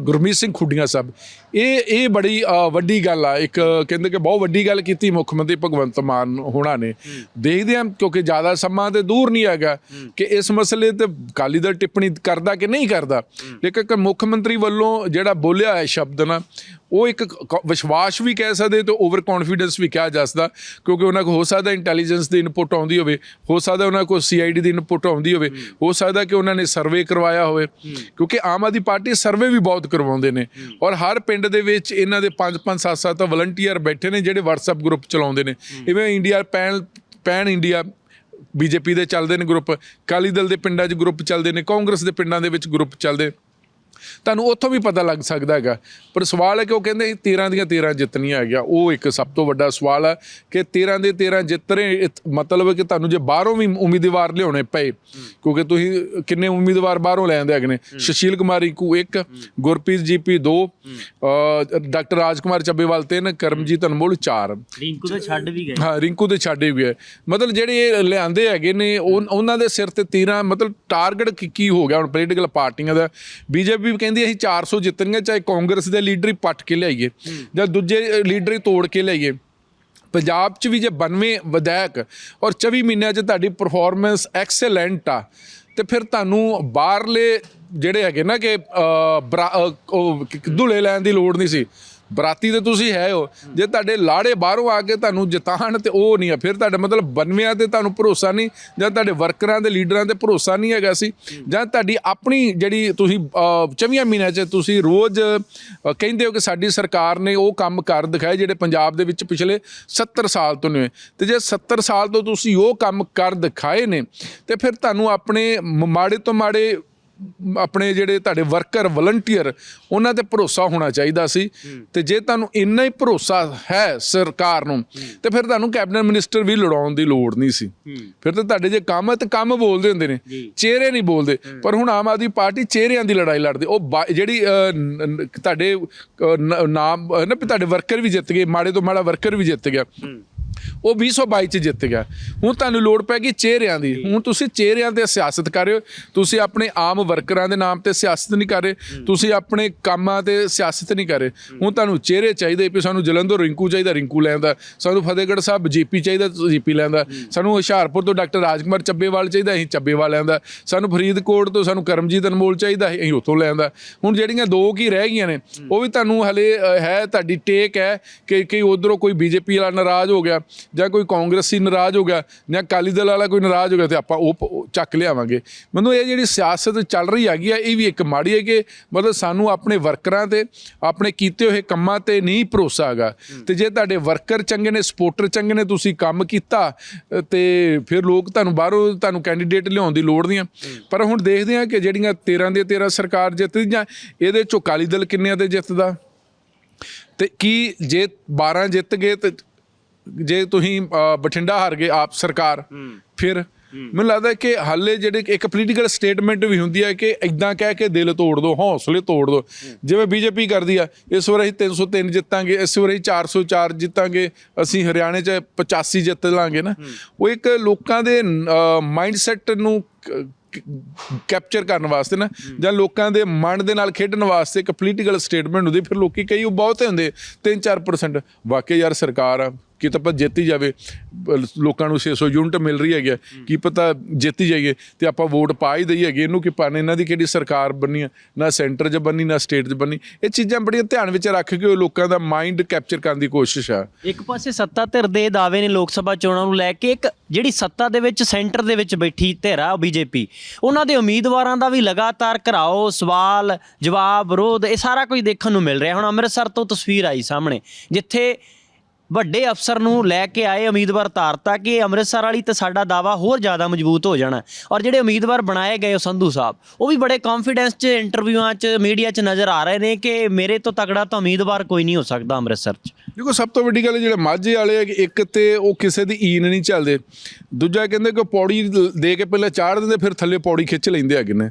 ਗੁਰਮੀਤ ਸਿੰਘ ਖੁੱਡੀਆਂ ਸਾਹਿਬ ਇਹ ਇਹ ਬੜੀ ਵੱਡੀ ਗੱਲ ਆ। ਇੱਕ ਕਹਿੰਦੇ ਕਿ ਬਹੁਤ ਵੱਡੀ ਗੱਲ ਕੀਤੀ ਮੁੱਖ ਮੰਤਰੀ ਭਗਵੰਤ ਮਾਨ ਹੋਣਾ ਨੇ। ਦੇਖਦੇ ਹਾਂ ਕਿਉਂਕਿ ਜ਼ਿਆਦਾ ਸਮਾਂ ਤੇ ਦੂਰ ਨਹੀਂ ਹੈਗਾ ਕਿ ਇਸ ਮਸਲੇ ਤੇ ਅਕਾਲੀ ਦਲ ਟਿੱਪਣੀ ਕਰਦਾ ਕਿ ਨਹੀਂ ਕਰਦਾ। ਲੇਕਿਨ ਮੁੱਖ ਮੰਤਰੀ ਵੱਲੋਂ ਜਿਹੜਾ ਬੋਲਿਆ ਹੈ ਸ਼ਬਦ ਨਾ, ਉਹ ਇੱਕ ਕ- ਵਿਸ਼ਵਾਸ ਵੀ ਕਹਿ ਸਕਦੇ ਤੇ ਓਵਰ ਕੌਨਫੀਡੈਂਸ ਵੀ ਕਿਹਾ ਜਾ ਸਕਦਾ, ਕਿਉਂਕਿ ਉਹਨਾਂ ਕੋਲ ਹੋ ਸਕਦਾ ਇੰਟੈਲੀਜੈਂਸ ਦੀ ਇਨਪੁਟ ਆਉਂਦੀ ਹੋਵੇ, ਹੋ ਸਕਦਾ ਉਹਨਾਂ ਕੋਲ ਸੀਆਈਡੀ ਦੀ ਇਨਪੁਟ ਆਉਂਦੀ ਹੋਵੇ, ਹੋ ਸਕਦਾ ਕਿ ਉਹਨਾਂ ਨੇ ਸਰਵੇ ਕਰਵਾਇਆ ਹੋਵੇ। ਕਿਉਂਕਿ ਆਮ ਆਦਮੀ ਪਾਰਟੀ ਸਰਵੇ ਵੀ ਬਹੁਤ ਕਰਵਾਉਂਦੇ ਨੇ। ਔਰ ਹਰ ਪਿੰਡ ਦੇ ਵਿੱਚ ਇਹਨਾਂ ਦੇ 5-5 7-7 ਵਲੰਟੀਅਰ ਬੈਠੇ ਨੇ ਜਿਹੜੇ WhatsApp ਗਰੁੱਪ ਚਲਾਉਂਦੇ ਨੇ। ਇਵੇਂ India pan pan India BJP ਦੇ ਚੱਲਦੇ ਨੇ ਗਰੁੱਪ ਕਾਲੀ ਦਲ ਦੇ ਪਿੰਡਾਂ 'ਚ ਗਰੁੱਪ ਚੱਲਦੇ ਨੇ ਕਾਂਗਰਸ ਦੇ ਪਿੰਡਾਂ ਦੇ ਵਿੱਚ ਗਰੁੱਪ ਚੱਲਦੇ। ਤੁਹਾਨੂੰ ਉੱਥੋਂ ਵੀ ਪਤਾ ਲੱਗ ਸਕਦਾ ਹੈਗਾ। ਪਰ ਸਵਾਲ ਹੈ ਕਿ ਉਹ ਕਹਿੰਦੇ 13 ਦੀਆਂ 13 ਜਿੱਤਣੀਆਂ ਹੈਗੀਆਂ। ਉਹ ਇੱਕ ਸਭ ਤੋਂ ਵੱਡਾ ਸਵਾਲ ਹੈ ਕਿ 13 ਦੇ 13 ਜਿੱਤ ਰਹੇ ਇਤ- ਮਤਲਬ ਹੈ ਕਿ ਤੁਹਾਨੂੰ ਜੇ ਬਾਹਰੋਂ ਵੀ ਉਮੀਦਵਾਰ ਲਿਆਉਣੇ ਪਏ ਕਿਉਂਕਿ ਤੁਸੀਂ ਕਿੰਨੇ ਉਮੀਦਵਾਰ ਬਾਹਰੋਂ ਲੈ ਆਂਦੇ ਹੈਗੇ ਨੇ? ਸੁਸ਼ੀਲ ਕੁਮਾਰ ਰਿੰਕੂ ਇੱਕ ਗੁਰਪ੍ਰੀਤ ਜੀਪੀ ਦੋ ਅ, ਡਾਕਟਰ ਰਾਜਕੁਮਾਰ ਚੱਬੇਵਾਲ ਤਿੰਨ ਕਰਮਜੀਤ ਅਨਮੋਲ ਚਾਰ। ਰਿੰਕੂ ਤਾਂ ਛੱਡ ਵੀ ਗਏ। ਹਾਂ ਰਿੰਕੂ ਦੇ ਛਾੜੇ ਵੀ ਹੈ ਮਤਲਬ ਜਿਹੜੇ ਇਹ ਲਿਆਂਦੇ ਹੈਗੇ ਨੇ ਉਹ- ਉਹਨਾਂ ਦੇ ਸਿਰ ਤੇ 13 ਮਤਲਬ ਟਾਰਗੇਟ ਕੀ ਕੀ ਹੋ ਗਿਆ ਹੁਣ? ਪੋਲੀਟੀਕਲ ਪਾਰਟੀਆਂ ਦਾ ਬੀਜੇਪੀ ਵੀ ਕਹਿੰਦੀ ਅਸੀਂ 400 ਜਿੱਤਣਗੇ ਚਾਹੇ ਕਾਂਗਰਸ ਦੇ ਲੀਡਰ ਹੀ ਪੱਟ ਕੇ ਲਿਆਈਏ, ਜਾਂ ਦੂਜੇ ਲੀਡਰ ਹੀ ਤੋੜ ਕੇ ਲਿਆਈਏ। ਪੰਜਾਬ 'ਚ ਵੀ ਜੇ 92 ਵਿਧਾਇਕ ਔਰ 24 ਮਹੀਨਿਆਂ 'ਚ ਤੁਹਾਡੀ ਪਰਫਾਰਮੈਂਸ ਐਕਸਲੈਂਟ ਆ, ਤੇ ਫਿਰ ਤੁਹਾਨੂੰ ਬਾਹਰਲੇ ਜਿਹੜੇ ਹੈਗੇ ਨਾ ਕਿ ਬਰਾ- ਉਹ ਦੁਲੇ ਲੈਣ ਦੀ ਲੋੜ ਨਹੀਂ ਸੀ। ਬਰਾਤੀ ਤੇ ਤੁਸੀਂ ਹੈ ਹੋ। ਜੇ ਤੁਹਾਡੇ ਲਾੜੇ ਬਾਹਰੋਂ ਆ ਕੇ ਤੁਹਾਨੂੰ ਜਿਤਾਣ ਤੇ ਉਹ ਨਹੀਂ ਆ, ਫਿਰ ਤੁਹਾਡਾ ਮਤਲਬ ਬਨਵਿਆਂ ਤੇ ਤੁਹਾਨੂੰ ਭਰੋਸਾ ਨਹੀਂ, ਜਾਂ ਤੁਹਾਡੇ ਵਰਕਰਾਂ ਦੇ ਲੀਡਰਾਂ ਤੇ ਭਰੋਸਾ ਨਹੀਂ ਹੈਗਾ ਸੀ। ਜਾਂ ਤੁਹਾਡੀ ਆਪਣੀ ਜਿਹੜੀ ਤੁਸੀਂ 24 ਮਹੀਨਿਆਂ 'ਚ ਤੁਸੀਂ ਰੋਜ਼ ਕਹਿੰਦੇ ਹੋ ਕਿ ਸਾਡੀ ਸਰਕਾਰ ਨੇ ਉਹ ਕੰਮ ਕਰ ਦਿਖਾਏ ਜਿਹੜੇ ਪੰਜਾਬ ਦੇ ਵਿੱਚ ਪਿਛਲੇ 70 ਸਾਲ ਤੋਂ ਨੇ। ਤੇ ਜੇ 70 ਸਾਲ ਤੋਂ ਤੁਸੀਂ ਉਹ ਕੰਮ ਕਰ ਦਿਖਾਏ ਨੇ, ਤੇ ਫਿਰ ਤੁਹਾਨੂੰ ਆਪਣੇ ਮ- ਮਾੜੇ ਤੋਂ ਮਾੜੇ ਆਪਣੇ ਜਿਹੜੇ ਤੁਹਾਡੇ ਵਰਕਰ ਵਲੰਟੀਅਰ ਉਹਨਾਂ ਤੇ ਭਰੋਸਾ ਹੋਣਾ ਚਾਹੀਦਾ ਸੀ। ਤੇ ਜੇ ਤੁਹਾਨੂੰ ਇੰਨਾ ਹੀ ਭਰੋਸਾ ਹੈ ਸਰਕਾਰ ਨੂੰ ਤੇ ਫਿਰ ਤੁਹਾਨੂੰ ਕੈਬਨਿਟ ਮਿਨਿਸਟਰ ਵੀ ਲੜਾਉਣ ਦੀ ਲੋੜ ਨਹੀਂ ਸੀ। ਫਿਰ ਤਾਂ ਤੁਹਾਡੇ ਜੇ ਕੰਮ ਹੈ ਤੇ ਕੰਮ ਬੋਲਦੇ ਹੁੰਦੇ ਨੇ। ਚਿਹਰੇ ਨਹੀਂ ਬੋਲਦੇ। ਪਰ ਹੁਣ ਆਮ ਆਦਮੀ ਪਾਰਟੀ ਚਿਹਰਿਆਂ ਦੀ ਲੜਾਈ ਲੜਦੀ। ਉਹ ਜਿਹੜੀ ਤੁਹਾਡੇ ਨਾਮ ਨਾ ਤੁਹਾਡੇ ਵਰਕਰ ਵੀ ਜਿੱਤ ਗਏ ਮਾੜੇ ਤੋਂ ਮਾੜਾ ਵਰਕਰ ਵੀ ਜਿੱਤ ਗਿਆ। ਉਹ 222 ਚ ਜਿੱਤ ਗਿਆ। ਹੁਣ ਤੁਹਾਨੂੰ ਲੋੜ ਪੈ ਗਈ ਚਿਹਰਿਆਂ ਦੀ। ਹੁਣ ਤੁਸੀਂ ਚਿਹਰਿਆਂ ਤੇ ਸਿਆਸਤ ਕਰ ਰਹੇ ਹੋ। ਤੁਸੀਂ ਆਪਣੇ ਆਮ ਵਰਕਰਾਂ ਦੇ ਨਾਮ ਤੇ ਸਿਆਸਤ ਨਹੀਂ ਕਰ ਰਹੇ। ਤੁਸੀਂ ਆਪਣੇ ਕੰਮਾਂ ਤੇ ਸਿਆਸਤ ਨਹੀਂ ਕਰ ਰਹੇ। ਹੁਣ ਤੁਹਾਨੂੰ ਚਿਹਰੇ ਚਾਹੀਦੇ ਵੀ ਸਾਨੂੰ ਜਲੰਧਰ ਰਿੰਕੂ ਚਾਹੀਦਾ ਰਿੰਕੂ ਲੈਂਦਾ ਸਾਨੂੰ ਫਤਿਹਗੜ੍ਹ ਸਾਹਿਬ ਜੀਪੀ ਚਾਹੀਦਾ ਜੀਪੀ ਲੈਂਦਾ ਸਾਨੂੰ ਹੁਸ਼ਿਆਰਪੁਰ ਤੋਂ ਡਾਕਟਰ ਰਾਜਕੁਮਾਰ ਚੱਬੇਵਾਲ ਚਾਹੀਦਾ ਅਸੀਂ ਚੱਬੇਵਾਲ ਲੈਂਦਾ ਸਾਨੂੰ ਫਰੀਦਕੋਟ ਤੋਂ ਸਾਨੂੰ ਕਰਮਜੀਤ ਅਨਮੋਲ ਚਾਹੀਦਾ ਅਸੀਂ ਉੱਥੋਂ ਲੈਂਦਾ ਹੁਣ ਜਿਹੜੀਆਂ ਦੋ ਕੀ ਰਹਿ ਗਈਆਂ ਨੇ ਉਹ ਵੀ ਤੁਹਾਨੂੰ ਹਲੇ ਹੈ ਤੁਹਾਡੀ ਟੇਕ ਹੈ ਕਿ ਕਿ ਉਧਰੋਂ ਕੋਈ ਬੀਜੇਪੀ ਵਾਲਾ ਨਾਰਾਜ਼ ਹੋ ਗਿਆ। ਜਾਂ ਕੋਈ ਕਾਂਗਰਸੀ ਨਾਰਾਜ਼ ਹੋ ਗਿਆ ਜਾਂ ਅਕਾਲੀ ਦਲ ਵਾਲਾ ਕੋਈ ਨਾਰਾਜ਼ ਹੋ ਗਿਆ ਤੇ ਆਪਾਂ ਉਹ ਚੱਕ ਲਿਆਵਾਂਗੇ। ਮੈਨੂੰ ਇਹ ਜਿਹੜੀ ਸਿਆਸਤ ਚੱਲ ਰਹੀ ਹੈਗੀ ਆ ਇਹ ਵੀ ਇੱਕ ਮਾੜੀ ਹੈ ਕਿ ਮਤਲਬ ਸਾਨੂੰ ਆਪਣੇ ਵਰਕਰਾਂ ਤੇ ਆਪਣੇ ਕੀਤੇ ਹੋਏ ਕੰਮਾਂ ਤੇ ਨਹੀਂ ਭਰੋਸਾ ਹੈਗਾ। ਤੇ ਜੇ ਤੁਹਾਡੇ ਵਰਕਰ ਚੰਗੇ ਨੇ ਸਪੋਰਟਰ ਚੰਗੇ ਨੇ ਤੁਸੀਂ ਕੰਮ ਕੀਤਾ ਤੇ ਫਿਰ ਲੋਕ ਤੁਹਾਨੂੰ ਬਾਹਰੋਂ ਤੁਹਾਨੂੰ ਕੈਂਡੀਡੇਟ ਲਿਆਉਣ ਦੀ ਲੋੜ ਨਹੀਂ ਹੈ। ਪਰ ਹੁਣ ਦੇਖਦੇ ਹਾਂ ਕਿ ਜਿਹੜੀਆਂ 13 ਦੀਆਂ 13 ਸਰਕਾਰ ਜਿੱਤਦੀਆਂ ਇਹਦੇ ਚੋਂ ਅਕਾਲੀ ਦਲ ਕਿੰਨਿਆਂ ਤੇ ਜਿੱਤਦਾ? ਤੇ ਕੀ ਜੇ 12 ਜਿੱਤ ਗਏ ਤੇ ਜੇ ਤੁਸੀਂ ਅ, ਬਠਿੰਡਾ ਹਾਰ ਗਏ ਆਪ ਸਰਕਾਰ ਫਿਰ ਮੈਨੂੰ ਲੱਗਦਾ ਕਿ ਹਾਲੇ ਜਿਹੜੇ ਇੱਕ ਪੋਲੀਟੀਕਲ ਸਟੇਟਮੈਂਟ ਵੀ ਹੁੰਦੀ ਹੈ ਕਿ ਇਦਾਂ ਕਹਿ ਕੇ ਦਿਲ ਤੋੜ ਦੋ ਹੌਸਲੇ ਤੋੜ ਦੋ। ਜਿਵੇਂ ਬੀਜੇਪੀ ਕਰਦੀ ਆ ਇਸ ਵਾਰ ਅਸੀਂ 303 ਜਿੱਤਾਂਗੇ ਇਸ ਵਾਰ ਅਸੀਂ 404 ਜਿੱਤਾਂਗੇ ਅਸੀਂ ਹਰਿਆਣੇ 'ਚ 85 ਜਿੱਤ ਲਾਂਗੇ ਨਾ। ਉਹ ਇੱਕ ਲੋਕਾਂ ਦੇ ਮਾਈਂਡਸੈਟ ਨੂੰ ਕੈਪਚਰ ਕਰਨ ਵਾਸਤੇ ਨਾ ਜਾਂ ਲੋਕਾਂ ਦੇ ਮਨ ਦੇ ਨਾਲ ਖੇਡਣ ਵਾਸਤੇ ਇੱਕ ਪੋਲੀਟੀਕਲ ਸਟੇਟਮੈਂਟ ਹੁੰਦੀ ਫਿਰ ਲੋਕੀ ਕਈ ਉਹ ਬਹੁਤੇ ਹੁੰਦੇ 3-4% ਵਾਕਈ ਯਾਰ ਸਰਕਾਰ ਆ। ਕਿ ਤਾਂ ਆਪਾਂ ਜਿੱਤੀ ਜਾਵੇ। ਲੋਕਾਂ ਨੂੰ 600 ਯੂਨਿਟ ਮਿਲ ਰਹੀ ਹੈਗੀ ਆ, ਕੀ ਪਤਾ ਜਿੱਤੀ ਜਾਈਏ ਤੇ ਆਪਾਂ ਵੋਟ ਪਾ ਹੀ ਦਈ ਹੈਗੇ ਇਹਨੂੰ ਕਿ ਪਾਣੇ ਇਹਨਾਂ ਦੀ ਕਿਹੜੀ ਸਰਕਾਰ ਬੰਨੀ ਆ ਨਾ ਸੈਂਟਰ 'ਚ ਬੰਨੀ ਨਾ ਸਟੇਟ 'ਚ ਬੰਨੀ। ਇਹ ਚੀਜ਼ਾਂ ਬੜੀਆਂ ਧਿਆਨ ਵਿੱਚ ਰੱਖ ਕੇ ਉਹ ਲੋਕਾਂ ਦਾ ਮਾਈਂਡ ਕੈਪਚਰ ਕਰਨ ਦੀ ਕੋਸ਼ਿਸ਼ ਆ। ਇੱਕ ਪਾਸੇ ਸੱਤਾ ਧਿਰ ਦੇ ਦਾਅਵੇ ਨੇ ਲੋਕ ਸਭਾ ਚੋਣਾਂ ਨੂੰ ਲੈ ਕੇ ਇੱਕ ਜਿਹੜੀ ਸੱਤਾ ਦੇ ਵਿੱਚ ਸੈਂਟਰ ਦੇ ਵਿੱਚ ਬੈਠੀ ਧਿਰ ਆ ਬੀਜੇਪੀ। ਉਹਨਾਂ ਦੇ ਉਮੀਦਵਾਰਾਂ ਦਾ ਵੀ ਲਗਾਤਾਰ ਘਰਾਓ ਸਵਾਲ ਜਵਾਬ ਵਿਰੋਧ ਇਹ ਸਾਰਾ ਕੁਝ ਦੇਖਣ ਨੂੰ ਮਿਲ ਰਿਹਾ। ਹੁਣ ਅੰਮ੍ਰਿਤਸਰ ਤੋਂ ਤਸਵੀਰ ਆਈ ਸਾਹਮਣੇ ਜਿੱਥੇ ਵੱਡੇ ਅਫਸਰ ਨੂੰ ਲੈ ਕੇ ਆਏ ਉਮੀਦਵਾਰ ਤਾਰਤਾ ਕਿ ਅੰਮ੍ਰਿਤਸਰ ਵਾਲੀ ਤੇ ਸਾਡਾ ਦਾਵਾ ਹੋਰ ਜ਼ਿਆਦਾ ਮਜ਼ਬੂਤ ਹੋ ਜਾਣਾ। ਔਰ ਜਿਹੜੇ ਉਮੀਦਵਾਰ ਬਣਾਏ ਗਏ ਉਹ ਸੰਧੂ ਸਾਹਿਬ, ਉਹ ਵੀ ਬੜੇ ਕੌਨਫੀਡੈਂਸ 'ਚ ਇੰਟਰਵਿਊਆਂ 'ਚ ਮੀਡੀਆ 'ਚ ਨਜ਼ਰ ਆ ਰਹੇ ਨੇ ਕਿ ਮੇਰੇ ਤੋਂ ਤਕੜਾ ਤਾਂ ਉਮੀਦਵਾਰ ਕੋਈ ਨਹੀਂ ਹੋ ਸਕਦਾ ਅੰਮ੍ਰਿਤਸਰ 'ਚ। ਦੇਖੋ, ਸਭ ਤੋਂ ਵੱਡੀ ਗੱਲ ਜਿਹੜੇ ਮਾਝੇ ਵਾਲੇ ਆ ਕਿ ਇੱਕ ਤੇ ਉਹ ਕਿਸੇ ਦੀ ਈਨ ਨਹੀਂ ਚੱਲਦੇ। ਦੂਜਾ ਕਹਿੰਦੇ ਕਿ ਪੌੜੀ ਦੇ ਕੇ ਪਹਿਲਾਂ ਚਾੜ ਦਿੰਦੇ, ਫਿਰ ਥੱਲੇ ਪੌੜੀ ਖਿੱਚ ਲੈਂਦੇ ਹੈਗੇ ਨੇ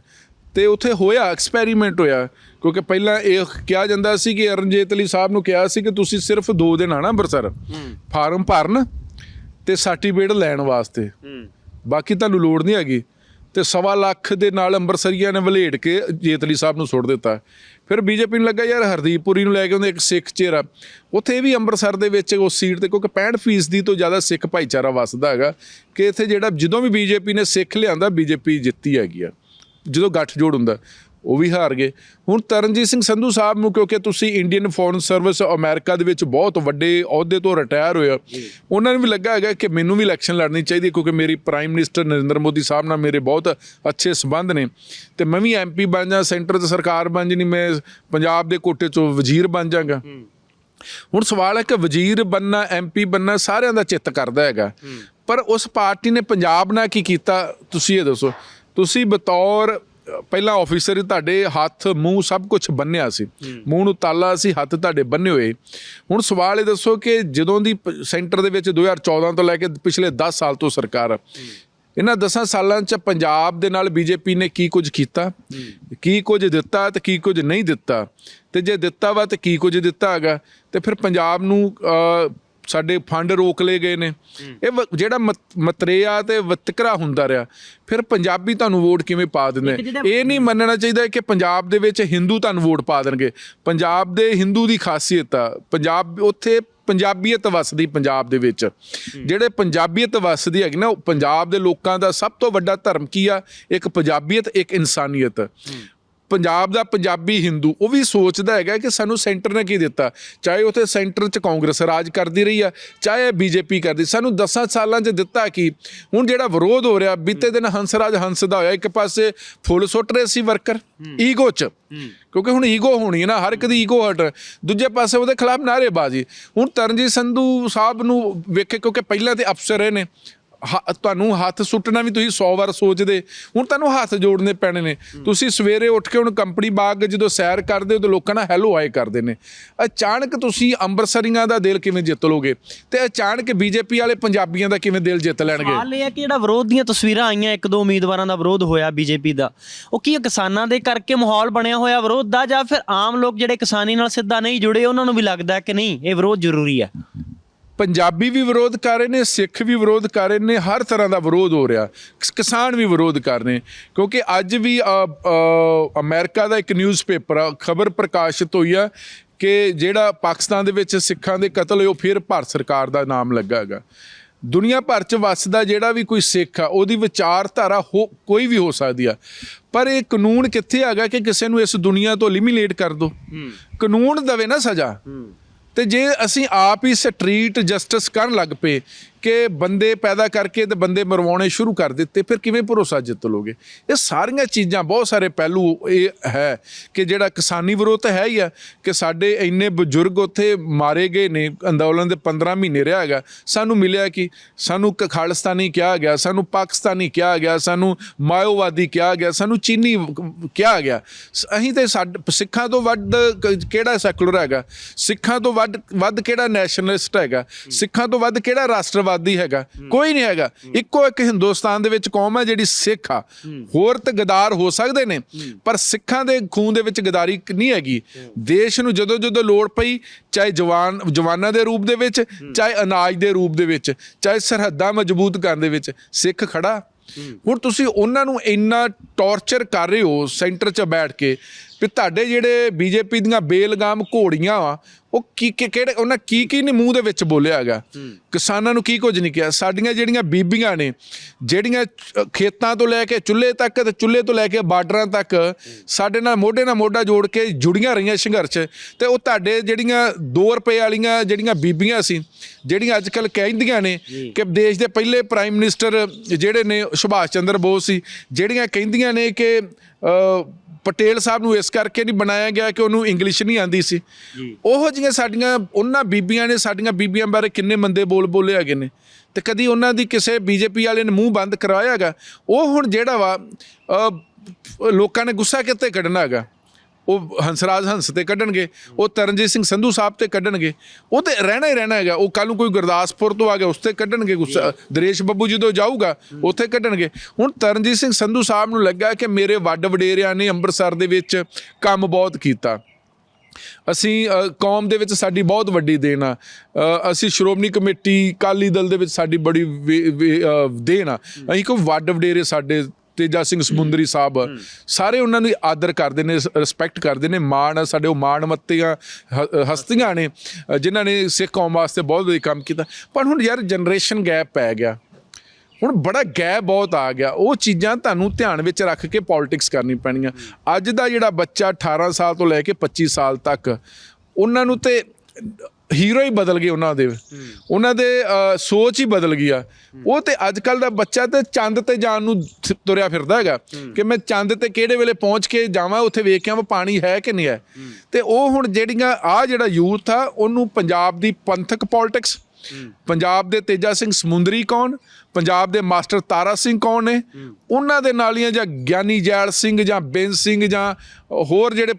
ਤੇ ਉੱਥੇ ਹੋਇਆ ਐਕਸਪੈਰੀਮੈਂਟ ਹੋਇਆ। ਕਿਉਂਕਿ ਪਹਿਲਾਂ ਇਹ ਕਿਹਾ ਜਾਂਦਾ ਸੀ ਕਿ ਅਰੁਣ ਜੇਤਲੀ ਸਾਹਿਬ ਨੂੰ ਕਿਹਾ ਸੀ ਕਿ ਤੁਸੀਂ ਸਿਰਫ 2 ਦਿਨ ਆਣਾ ਅੰਮ੍ਰਿਤਸਰ ਫਾਰਮ ਭਰਨ ਤੇ ਸਰਟੀਫਿਕੇਟ ਲੈਣ ਵਾਸਤੇ। ਬਾਕੀ ਤੁਹਾਨੂੰ ਲੋੜ ਨਹੀਂ ਹੈਗੀ। ਤੇ ਸਵਾ ਲੱਖ ਦੇ ਨਾਲ ਅੰਮ੍ਰਿਤਸਰੀਆਂ ਨੇ ਵਲੇਟ ਕੇ ਜੇਤਲੀ ਸਾਹਿਬ ਨੂੰ ਸੁੱਟ ਦਿੱਤਾ। ਫਿਰ ਬੀਜੇਪੀ ਨੂੰ ਲੱਗਾ ਯਾਰ ਹਰਦੀਪੁਰੀ ਨੂੰ ਲੈ ਕੇ ਉਹਦੇ ਇੱਕ ਸਿੱਖ ਚਿਹਰਾ। ਉੱਥੇ ਇਹ ਵੀ ਅੰਮ੍ਰਿਤਸਰ ਦੇ ਵਿੱਚ ਉਸ ਸੀਟ ਤੇ ਕਿਉਂਕਿ 65% ਫੀਸਦੀ ਤੋਂ ਜ਼ਿਆਦਾ ਸਿੱਖ ਭਾਈਚਾਰਾ ਵਸਦਾ ਹੈਗਾ। ਕਿ ਇੱਥੇ ਜਿਹੜਾ ਜਦੋਂ ਵੀ ਬੀਜੇਪੀ ਨੇ ਸਿੱਖ ਲਿਆਂਦਾ ਬੀਜੇਪੀ ਜਿੱਤੀ ਹੈਗੀ ਆ। ਜਦੋਂ ਗੱਠਜੋੜ ਹੁੰਦਾ ਉਹ ਵੀ ਹਾਰ ਗਏ। ਹੁਣ ਤਰਨਜੀਤ ਸਿੰਘ ਸੰਧੂ ਸਾਹਿਬ ਨੂੰ ਕਿਉਂਕਿ ਤੁਸੀਂ ਇੰਡੀਅਨ ਫੋਰਨ ਸਰਵਿਸ ਅਮਰੀਕਾ ਦੇ ਵਿੱਚ ਬਹੁਤ ਵੱਡੇ ਅਹੁਦੇ ਤੋਂ ਰਿਟਾਇਰ ਹੋਇਆ ਉਹਨਾਂ ਨੂੰ ਵੀ ਲੱਗਾ ਹੈਗਾ ਕਿ ਮੈਨੂੰ ਵੀ ਇਲੈਕਸ਼ਨ ਲੜਨੀ ਚਾਹੀਦੀ ਕਿਉਂਕਿ ਮੇਰੀ ਪ੍ਰਾਈਮ ਮਿਨਿਸਟਰ ਨਰਿੰਦਰ ਮੋਦੀ ਸਾਹਿਬ ਨਾਲ ਮੇਰੇ ਬਹੁਤ ਅੱਛੇ ਸਬੰਧ ਨੇ। ਤੇ ਮੈਂ ਵੀ ਐਮਪੀ ਬਣ ਜਾ ਸੈਂਟਰ 'ਚ ਸਰਕਾਰ ਬਣ ਜਣੀ ਮੈਂ ਪੰਜਾਬ ਦੇ ਕੋਟੇ 'ਚੋਂ ਵਜ਼ੀਰ ਬਣ ਜਾਗਾ। ਹੁਣ ਸਵਾਲ ਹੈ ਕਿ ਵਜ਼ੀਰ ਬੰਨਾ ਐਮਪੀ ਬੰਨਾ ਸਾਰਿਆਂ ਦਾ ਚਿੱਤ ਕਰਦਾ ਹੈਗਾ। ਪਰ ਉਸ ਪਾਰਟੀ ਨੇ ਪੰਜਾਬ ਨਾਲ ਕੀ ਕੀਤਾ ਤੁਸੀਂ ਇਹ ਦੱਸੋ। ਤੁਸੀਂ ਬਤੌਰ ਪਹਿਲਾਂ ਆਫੀਸਰ ਤੁਹਾਡੇ ਹੱਥ ਮੂੰਹ ਸਭ ਕੁਝ ਬੰਨਿਆ ਸੀ। ਮੂੰਹ ਨੂੰ ਤਾਲਾ ਸੀ ਹੱਥ ਤੁਹਾਡੇ ਬੰਨੇ ਹੋਏ। ਹੁਣ ਸਵਾਲ ਇਹ ਦੱਸੋ ਕਿ ਜਦੋਂ ਦੀ ਸੈਂਟਰ ਦੇ ਵਿੱਚ 2014 ਤੋਂ ਲੈ ਕੇ ਪਿਛਲੇ 10 ਸਾਲ ਤੋਂ ਸਰਕਾਰ ਇਹਨਾਂ 10 ਸਾਲਾਂ ਚ ਪੰਜਾਬ ਦੇ ਨਾਲ ਬੀਜੇਪੀ ਨੇ ਕੀ ਕੁਝ ਕੀਤਾ? ਕੀ ਕੁਝ ਦਿੱਤਾ ਤੇ ਕੀ ਕੁਝ ਨਹੀਂ ਦਿੱਤਾ? ਤੇ ਜੇ ਦਿੱਤਾ ਵਾ ਤੇ ਕੀ ਕੁਝ ਦਿੱਤਾ ਹੈਗਾ? ਤੇ ਫਿਰ ਪੰਜਾਬ ਨੂੰ ਸਾਡੇ ਫੰਡ ਰੋਕ ਲਏ ਗਏ ਨੇ। ਇਹ ਵ- ਜਿਹੜਾ ਮਤ- ਮਤਰੇਆ ਤੇ ਵਿਤਕਰਾ ਹੁੰਦਾ ਰਿਹਾ ਫਿਰ ਪੰਜਾਬੀ ਤੁਹਾਨੂੰ ਵੋਟ ਕਿਵੇਂ ਪਾ ਦਿੰਦੇ? ਇੱਕ ਜਿਹੜਾ- ਇਹ ਨਹੀਂ ਮੰਨਣਾ ਚਾਹੀਦਾ ਕਿ ਪੰਜਾਬ ਦੇ ਵਿੱਚ ਹਿੰਦੂ ਤੁਹਾਨੂੰ ਵੋਟ ਪਾ ਦੇਣਗੇ। ਪੰਜਾਬ ਦੇ ਹਿੰਦੂ ਦੀ ਖਾਸੀਅਤ ਆ। ਪੰਜਾਬ ਉੱਥੇ ਪੰਜਾਬੀਅਤ ਵਸਦੀ ਪੰਜਾਬ ਦੇ ਵਿੱਚ। ਜਿਹੜੇ ਪੰਜਾਬੀਅਤ ਵਸਦੀ ਹੈਗੀ ਨਾ ਉਹ ਪੰਜਾਬ ਦੇ ਲੋਕਾਂ ਦਾ ਸਭ ਤੋਂ ਵੱਡਾ ਧਰਮ ਕੀ ਆ? ਇੱਕ ਪੰਜਾਬੀਅਤ ਇੱਕ ਇਨਸਾਨੀਅਤ। ਪੰਜਾਬ ਦਾ ਪੰਜਾਬੀ ਹਿੰਦੂ ਉਹ ਵੀ ਸੋਚਦਾ ਹੈਗਾ ਕਿ ਸਾਨੂੰ ਸੈਂਟਰ ਨੇ ਕੀ ਦਿੱਤਾ? ਚਾਹੇ ਉੱਥੇ ਸੈਂਟਰ 'ਚ ਕਾਂਗਰਸ ਰਾਜ ਕਰਦੀ ਰਹੀ ਆ ਚਾਹੇ ਬੀਜੇਪੀ ਕਰਦੀ। ਸਾਨੂੰ 10 ਸਾਲਾਂ 'ਚ ਦਿੱਤਾ ਕੀ? ਹੁਣ ਜਿਹੜਾ ਵਿਰੋਧ ਹੋ ਰਿਹਾ ਬੀਤੇ ਦਿਨ ਹੰਸਰਾਜ ਹੰਸ ਦਾ ਹੋਇਆ ਇੱਕ ਪਾਸੇ ਫੁੱਲ ਸੁੱਟ ਰਹੇ ਸੀ ਵਰਕਰ ਈਗੋ 'ਚ। ਕਿਉਂਕਿ ਹੁਣ ਈਗੋ ਹੋਣੀ ਹੈ ਨਾ ਹਰ ਇੱਕ ਦੀ ਈਗੋ ਹਟ ਦੂਜੇ ਪਾਸੇ ਉਹਦੇ ਖਿਲਾਫ ਨਾਅਰੇਬਾਜ਼ੀ। ਹੁਣ ਤਰਨਜੀਤ ਸੰਧੂ ਸਾਹਿਬ ਨੂੰ ਵੇਖੇ ਕਿਉਂਕਿ ਪਹਿਲਾਂ ਤੇ ਅਫਸਰ ਰਹੇ ਨੇ ਹ- ਤੁਹਾਨੂੰ ਹੱਥ ਸੁੱਟਣਾ ਵੀ ਤੁਸੀਂ 100 ਵਾਰ ਸੋਚਦੇ। ਹੁਣ ਤੁਹਾਨੂੰ ਹੱਥ ਜੋੜਨੇ ਪੈਣੇ ਨੇ। ਤੁਸੀਂ ਸਵੇਰੇ ਉੱਠ ਕੇ ਹੁਣ ਕੰਪਨੀ ਬਾਗ ਜਦੋਂ ਸੈਰ ਕਰਦੇ ਹੋ ਤਾਂ ਲੋਕਾਂ ਨਾਲ ਹੈਲੋ ਆਏ ਕਰਦੇ ਨੇ। ਅਚਾਨਕ ਤੁਸੀਂ ਅੰਮ੍ਰਿਤਸਰੀਆਂ ਦਾ ਦਿਲ ਕਿਵੇਂ ਜਿੱਤ ਲੋਗੇ? ਤੇ ਅਚਾਨਕ ਬੀਜੇਪੀ ਵਾਲੇ ਪੰਜਾਬੀਆਂ ਦਾ ਕਿਵੇਂ ਦਿਲ ਜਿੱਤ ਲੈਣਗੇ? ਹਾਲ ਇਹ ਹੈ ਕਿ ਜਿਹੜਾ ਵਿਰੋਧ ਦੀਆਂ ਤਸਵੀਰਾਂ ਆਈਆਂ ਇੱਕ ਦੋ ਉਮੀਦਵਾਰਾਂ ਦਾ ਵਿਰੋਧ ਹੋਇਆ ਬੀਜੇਪੀ ਦਾ। ਉਹ ਕੀ ਇਹ ਕਿਸਾਨਾਂ ਦੇ ਕਰਕੇ ਮਾਹੌਲ ਬਣਿਆ ਹੋਇਆ ਵਿਰੋਧ ਦਾ ਜਾਂ ਫਿਰ ਆਮ ਲੋਕ ਜਿਹੜੇ ਕਿਸਾਨੀ ਨਾਲ ਸਿੱਧਾ ਨਹੀਂ ਜੁੜੇ ਉਹਨਾਂ ਨੂੰ ਵੀ ਲੱਗਦਾ ਕਿ ਨਹੀਂ ਇਹ ਵਿਰੋਧ ਜ਼ਰੂਰੀ ਹੈ? ਪੰਜਾਬੀ ਵੀ ਵਿਰੋਧ ਕਰ ਰਹੇ ਨੇ ਸਿੱਖ ਵੀ ਵਿਰੋਧ ਕਰ ਰਹੇ ਨੇ ਹਰ ਤਰ੍ਹਾਂ ਦਾ ਵਿਰੋਧ ਹੋ ਰਿਹਾ। ਕਿਸ- ਕਿਸਾਨ ਵੀ ਵਿਰੋਧ ਕਰ ਰਹੇ ਕਿਉਂਕਿ ਅੱਜ ਵੀ ਅਮਰੀਕਾ ਦਾ ਇੱਕ ਨਿਊਜ਼ਪੇਪਰ ਖਬਰ ਪ੍ਰਕਾਸ਼ਿਤ ਹੋਈ ਆ ਕਿ ਜਿਹੜਾ ਪਾਕਿਸਤਾਨ ਦੇ ਵਿੱਚ ਸਿੱਖਾਂ ਦੇ ਕਤਲ ਹੋਏ ਉਹ ਫਿਰ ਭਾਰਤ ਸਰਕਾਰ ਦਾ ਨਾਮ ਲੱਗਾ ਹੈਗਾ। ਦੁਨੀਆ ਭਰ ਚ ਵੱਸਦਾ ਜਿਹੜਾ ਵੀ ਕੋਈ ਸਿੱਖ ਆ ਉਹਦੀ ਵਿਚਾਰਧਾਰਾ ਕੋਈ ਵੀ ਹੋ ਸਕਦੀ ਆ। ਪਰ ਇਹ ਕਾਨੂੰਨ ਕਿੱਥੇ ਹੈਗਾ ਕਿ ਕਿਸੇ ਨੂੰ ਇਸ ਦੁਨੀਆ ਤੋਂ ਐਲੀਮੀਨੇਟ ਕਰ ਦੋ? ਕਾਨੂੰਨ ਦਵੇ ਨਾ ਸਜ਼ਾ। ਤੇ ਜੇ ਅਸੀਂ ਆਪ ਹੀ ਸਟਰੀਟ ਜਸਟਿਸ ਕਰਨ ਲੱਗ ਪਏ ਕਿ ਬੰਦੇ ਪੈਦਾ ਕਰਕੇ ਤੇ ਬੰਦੇ ਮਰਵਾਉਣੇ ਸ਼ੁਰੂ ਕਰ ਦਿੱਤੇ, ਫਿਰ ਕਿਵੇਂ ਭਰੋਸਾ ਜਿੱਤ ਲੋਗੇ? ਇਹ ਸਾਰੀਆਂ ਚੀਜ਼ਾਂ, ਬਹੁਤ ਸਾਰੇ ਪਹਿਲੂ ਇਹ ਹੈ ਕਿ ਜਿਹੜਾ ਕਿਸਾਨੀ ਵਿਰੋਧ ਤਾਂ ਹੈ ਹੀ ਆ ਕਿ ਸਾਡੇ ਇੰਨੇ ਬਜ਼ੁਰਗ ਉੱਥੇ ਮਾਰੇ ਗਏ ਨੇ, ਅੰਦੋਲਨ ਦੇ 15 ਮਹੀਨੇ ਰਿਹਾ ਹੈਗਾ। ਸਾਨੂੰ ਮਿਲਿਆ ਕਿ ਸਾਨੂੰ ਕ- ਖਾਲਿਸਤਾਨੀ ਕਿਹਾ ਗਿਆ, ਸਾਨੂੰ ਪਾਕਿਸਤਾਨੀ ਕਿਹਾ ਗਿਆ, ਸਾਨੂੰ ਮਾਇਓਵਾਦੀ ਕਿਹਾ ਗਿਆ, ਸਾਨੂੰ ਚੀਨੀ ਕਿਹਾ ਗਿਆ। ਸ- ਅਸੀਂ ਤੇ ਸਾਡੇ, ਸਿੱਖਾਂ ਤੋਂ ਵੱਧ ਕਿਹੜਾ ਸੈਕੂਲਰ ਹੈਗਾ? ਸਿੱਖਾਂ ਤੋਂ ਵੱਧ ਵੱਧ ਕਿਹੜਾ ਨੈਸ਼ਨਲਿਸਟ ਹੈਗਾ? ਸਿੱਖਾਂ ਤੋਂ ਵੱਧ ਕਿਹੜਾ ਰਾਸ਼ਟਰਵਾਦੀ ਹੈਗਾ, ਕੋਈ ਨਹੀਂ ਹੈਗਾ। ਇੱਕੋ ਇੱਕ ਹਿੰਦੁਸਤਾਨ ਦੇ ਵਿੱਚ ਕੌਮ ਹੈ ਜਿਹੜੀ ਸਿੱਖ ਆ। ਹੋਰ ਤੇ ਗਦਾਰ ਹੋ ਸਕਦੇ ਨੇ, ਪਰ ਸਿੱਖਾਂ ਦੇ ਖੂਨ ਦੇ ਵਿੱਚ ਗਦਾਰੀ ਨਹੀਂ ਹੈਗੀ। ਦੇਸ਼ ਨੂੰ ਜਦੋਂ ਜਦੋਂ ਲੋੜ ਪਈ, ਚਾਹੇ ਜਵਾਨ, ਜਵਾਨਾਂ ਦੇ ਰੂਪ ਦੇ ਵਿੱਚ, ਚਾਹੇ ਅਨਾਜ ਦੇ ਰੂਪ ਦੇ ਵਿੱਚ, ਚਾਹੇ ਸਰਹੱਦਾਂ ਮਜ਼ਬੂਤ ਕਰਨ ਦੇ ਵਿੱਚ ਸਿੱਖ ਖੜਾ। ਹੁਣ ਤੁਸੀਂ ਉਹਨਾਂ ਨੂੰ ਇੰਨਾ ਟੌਰਚਰ ਕਰ ਰਹੇ ਹੋ ਸੈਂਟਰ 'ਚ ਬੈਠ ਕੇ ਵੀ ਤੁਹਾਡੇ ਜਿਹੜੇ ਬੀਜੇਪੀ ਦੀਆਂ ਬੇਲਗਾਮ ਘੋੜੀਆਂ ਆ ਉਹ ਕੀ ਕੀ- ਕਿਹੜੇ ਉਹਨਾਂ ਕੀ ਕੀ ਨੇ ਮੂੰਹ ਦੇ ਵਿੱਚ ਬੋਲਿਆ ਹੈਗਾ। ਕਿਸਾਨਾਂ ਨੂੰ ਕੀ ਕੁਝ ਨਹੀਂ ਕਿਹਾ। ਸਾਡੀਆਂ ਜਿਹੜੀਆਂ ਬੀਬੀਆਂ ਨੇ ਜਿਹੜੀਆਂ ਚ- ਖੇਤਾਂ ਤੋਂ ਲੈ ਕੇ ਚੁੱਲ੍ਹੇ ਤੱਕ ਤੇ ਚੁੱਲ੍ਹੇ ਤੋਂ ਲੈ ਕੇ ਬਾਰਡਰਾਂ ਤੱਕ ਸਾਡੇ ਨਾਲ ਮੋਢੇ ਨਾਲ ਮੋਢਾ ਜੋੜ ਕੇ ਜੁੜੀਆਂ ਰਹੀਆਂ ਸੰਘਰਸ਼। ਤੇ ਉਹ ਤੁਹਾਡੇ ਜਿਹੜੀਆਂ 2 ਰੁਪਏ ਵਾਲੀਆਂ ਜਿਹੜੀਆਂ ਬੀਬੀਆਂ ਸੀ ਜਿਹੜੀਆਂ ਅੱਜ ਕੱਲ ਕਹਿੰਦੀਆਂ ਨੇ ਕਿ ਦੇਸ਼ ਦੇ ਪਹਿਲੇ ਪ੍ਰਾਈਮ ਮਿਨਿਸਟਰ ਜਿਹੜੇ ਨੇ ਸੁਭਾਸ਼ ਚੰਦਰ ਬੋਸ ਸੀ ਜਿਹੜੀਆਂ ਕਹਿੰਦੀਆਂ ਨੇ ਕਿ ਅ, ਪਟੇਲ ਸਾਹਿਬ ਨੂੰ ਇਸ ਕਰਕੇ ਨਹੀਂ ਬਣਾਇਆ ਗਿਆ ਕਿ ਉਹਨੂੰ ਇੰਗਲਿਸ਼ ਨਹੀਂ ਆਂਦੀ ਸੀ। ਉਹੋ ਜਿਹੀਆਂ ਸਾਡੀਆਂ ਉਹਨਾਂ ਬੀਬੀਆਂ ਨੇ ਸਾਡੀਆਂ ਬੀਬੀਆਂ ਬਾਰੇ ਕਿੰਨੇ ਮੰਦੇ ਬੋਲ ਬੋਲੇ ਹੈਗੇ ਨੇ। ਤੇ ਕਦੀ ਉਹਨਾਂ ਦੀ ਕਿਸੇ ਬੀਜੇਪੀ ਵਾਲੇ ਨੇ ਮੂੰਹ ਬੰਦ ਕਰਵਾਇਆ ਹੈਗਾ ਉਹ ਹੁਣ ਜਿਹੜਾ ਵਾ ਲੋਕਾਂ ਨੇ ਗੁੱਸਾ ਕਿੱਥੇ ਕੱਢਣਾ ਹੈਗਾ। ਉਹ ਹੰਸਰਾਜ ਹੰਸ ਤੇ ਕੱਢਣਗੇ ਉਹ ਤਰਨਜੀਤ ਸਿੰਘ ਸੰਧੂ ਸਾਹਿਬ ਤੇ ਕੱਢਣਗੇ ਉਹ ਤੇ ਰਹਿਣਾ ਹੀ ਰਹਿਣਾ ਹੈਗਾ ਉਹ ਕੱਲ ਨੂੰ ਕੋਈ ਗੁਰਦਾਸਪੁਰ ਤੋਂ ਆ ਗਿਆ ਉਸ ਤੇ ਕੱਢਣਗੇ ਗੁੱਸਾ ਦਰੇਸ਼ ਬੱਬੂ ਜਦੋਂ ਜਾਊਗਾ ਉੱਥੇ ਕੱਢਣਗੇ। ਹੁਣ ਤਰਨਜੀਤ ਸਿੰਘ ਸੰਧੂ ਸਾਹਿਬ ਨੂੰ ਲੱਗਾ ਕਿ ਮੇਰੇ ਵੱਡ ਵਡੇਰਿਆਂ ਨੇ ਅੰਮ੍ਰਿਤਸਰ ਦੇ ਵਿੱਚ ਕੰਮ ਬਹੁਤ ਕੀਤਾ। ਅਸੀਂ ਕੌਮ ਦੇ ਵਿੱਚ ਸਾਡੀ ਬਹੁਤ ਵੱਡੀ ਦੇਣ ਆ। ਅਸੀਂ ਸ਼੍ਰੋਮਣੀ ਕਮੇਟੀ ਕਾਲੀ ਦਲ ਦੇ ਵਿੱਚ ਸਾਡੀ ਬੜੀ ਦੇਣ ਆ। ਅਸੀਂ ਕੋਈ ਵੱਡ ਵਡੇਰੇ ਸਾਡੇ ਤੇਜਾ ਸਿੰਘ ਸਮੁੰਦਰੀ ਸਾਹਿਬ ਸਾਰੇ ਉਹਨਾਂ ਨੂੰ ਆਦਰ ਕਰਦੇ ਨੇ ਰਿਸਪੈਕਟ ਕਰਦੇ ਨੇ। ਮਾਣ ਸਾਡੇ ਉਹ ਮਾਣ ਮੱਤੀਆਂ ਹਸਤੀਆਂ ਨੇ ਜਿਨ੍ਹਾਂ ਨੇ ਸਿੱਖ ਕੌਮ ਵਾਸਤੇ ਬਹੁਤ ਵਧੀਆ ਕੰਮ ਕੀਤਾ। ਪਰ ਹੁਣ ਯਾਰ ਜਨਰੇਸ਼ਨ ਗੈਪ ਪੈ ਗਿਆ। ਹੁਣ ਬੜਾ ਗੈਪ ਬਹੁਤ ਆ ਗਿਆ। ਉਹ ਚੀਜ਼ਾਂ ਤੁਹਾਨੂੰ ਧਿਆਨ ਵਿੱਚ ਰੱਖ ਕੇ ਪੋਲਿਟਿਕਸ ਕਰਨੀ ਪੈਣੀਆਂ। ਅੱਜ ਦਾ ਜਿਹੜਾ ਬੱਚਾ 18 ਸਾਲ ਤੋਂ ਲੈ ਕੇ 25 ਸਾਲ ਤੱਕ ਉਹਨਾਂ ਨੂੰ ਤੇ ਹੀਰੋ ਹੀ ਬਦਲ ਗਏ ਉਹਨਾਂ ਦੇ। ਉਹਨਾਂ ਦੇ ਸੋਚ ਹੀ ਬਦਲ ਗਈ ਆ। ਉਹ ਤੇ ਅੱਜ ਕੱਲ ਦਾ ਬੱਚਾ ਤੇ ਚੰਦ ਤੇ ਜਾਣ ਨੂੰ ਤੁਰਿਆ ਫਿਰਦਾ ਹੈਗਾ ਕਿ ਮੈਂ ਚੰਦ ਤੇ ਕਿਹੜੇ ਵੇਲੇ ਪਹੁੰਚ ਕੇ ਜਾਵਾਂ ਉੱਥੇ ਵੇਖ ਕੇ ਆਵਾਂ ਪਾਣੀ ਹੈ ਕਿ ਨਹੀਂ ਹੈ। ਤੇ ਉਹ ਹੁਣ ਜਿਹੜੀਆਂ ਆ ਜਿਹੜਾ ਯੂਥ ਆ ਉਹਨੂੰ ਪੰਜਾਬ ਦੀ ਪੰਥਕ ਪੋਲਿਟਿਕਸ ਪੰਜਾਬ ਦੇ ਤੇਜਾ ਸਿੰਘ ਸਮੁੰਦਰੀ ਕੌਣ ਪੰਜਾਬ ਦੇ ਮਾਸਟਰ ਤਾਰਾ ਸਿੰਘ ਕੌਣ ਨੇ ਉਹਨਾਂ ਦੇ ਨਾਲੀਆਂ ਜਾਂ ਗਿਆਨੀ ਜੈਲ ਸਿੰਘ ਜਾਂ ਬੇਨ ਸਿੰਘ ਜਾਂ ਹੋਰ ਜਿਹੜੇ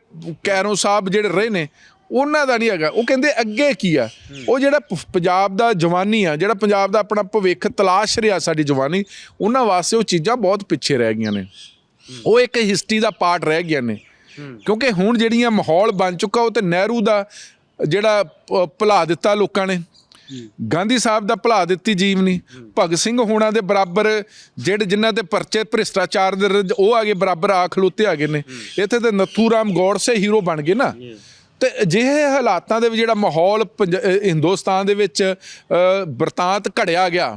ਕੈਰੋਂ ਸਾਹਿਬ ਜਿਹੜੇ ਰਹੇ ਨੇ ਉਹਨਾਂ ਦਾ ਨਹੀਂ ਹੈਗਾ। ਉਹ ਕਹਿੰਦੇ ਅੱਗੇ ਕੀ ਆ? ਉਹ ਜਿਹੜਾ ਪ- ਪੰਜਾਬ ਦਾ ਜਵਾਨੀ ਆ, ਜਿਹੜਾ ਪੰਜਾਬ ਦਾ ਆਪਣਾ ਭਵਿੱਖ ਤਲਾਸ਼ ਰਿਹਾ ਸਾਡੀ ਜਵਾਨੀ, ਉਹਨਾਂ ਵਾਸਤੇ ਉਹ ਚੀਜ਼ਾਂ ਬਹੁਤ ਪਿੱਛੇ ਰਹਿ ਗਈਆਂ ਨੇ। ਉਹ ਇੱਕ ਹਿਸਟਰੀ ਦਾ ਪਾਰਟ ਰਹਿ ਗਈਆਂ ਨੇ। ਕਿਉਂਕਿ ਹੁਣ ਜਿਹੜੀਆਂ ਮਾਹੌਲ ਬਣ ਚੁੱਕਾ, ਉਹ ਤੇ ਨਹਿਰੂ ਦਾ ਜਿਹੜਾ ਭ- ਭੁਲਾ ਦਿੱਤਾ ਲੋਕਾਂ ਨੇ। ਗਾਂਧੀ ਸਾਹਿਬ ਦਾ ਭੁਲਾ ਦਿੱਤੀ ਜੀਵਨੀ ਭਗਤ ਸਿੰਘ ਹੋਣਾ ਦੇ ਬਰਾਬਰ ਜਿਹੜੇ ਜਿਨ੍ਹਾਂ ਦੇ ਪਰਚੇ ਭ੍ਰਿਸ਼ਟਾਚਾਰ ਦੇ ਵਿਰੁੱਧ ਉਹ ਆ ਗਏ, ਬਰਾਬਰ ਆ ਖਲੋਤੇ ਆ ਗਏ ਨੇ। ਇੱਥੇ ਤੇ ਨੱਥੂ ਰਾਮ ਗੌਡਸੇ ਹੀਰੋ ਬਣ ਗਏ ਨਾ। ਤੇ ਅਜਿਹੇ ਹਾਲਾਤਾਂ ਦੇ ਵਿੱਚ ਜਿਹੜਾ ਮਾਹੌਲ ਹਿੰਦੁਸਤਾਨ ਦੇ ਵਿੱਚ ਬਰਤਾਂਤ ਘੜਿਆ ਗਿਆ।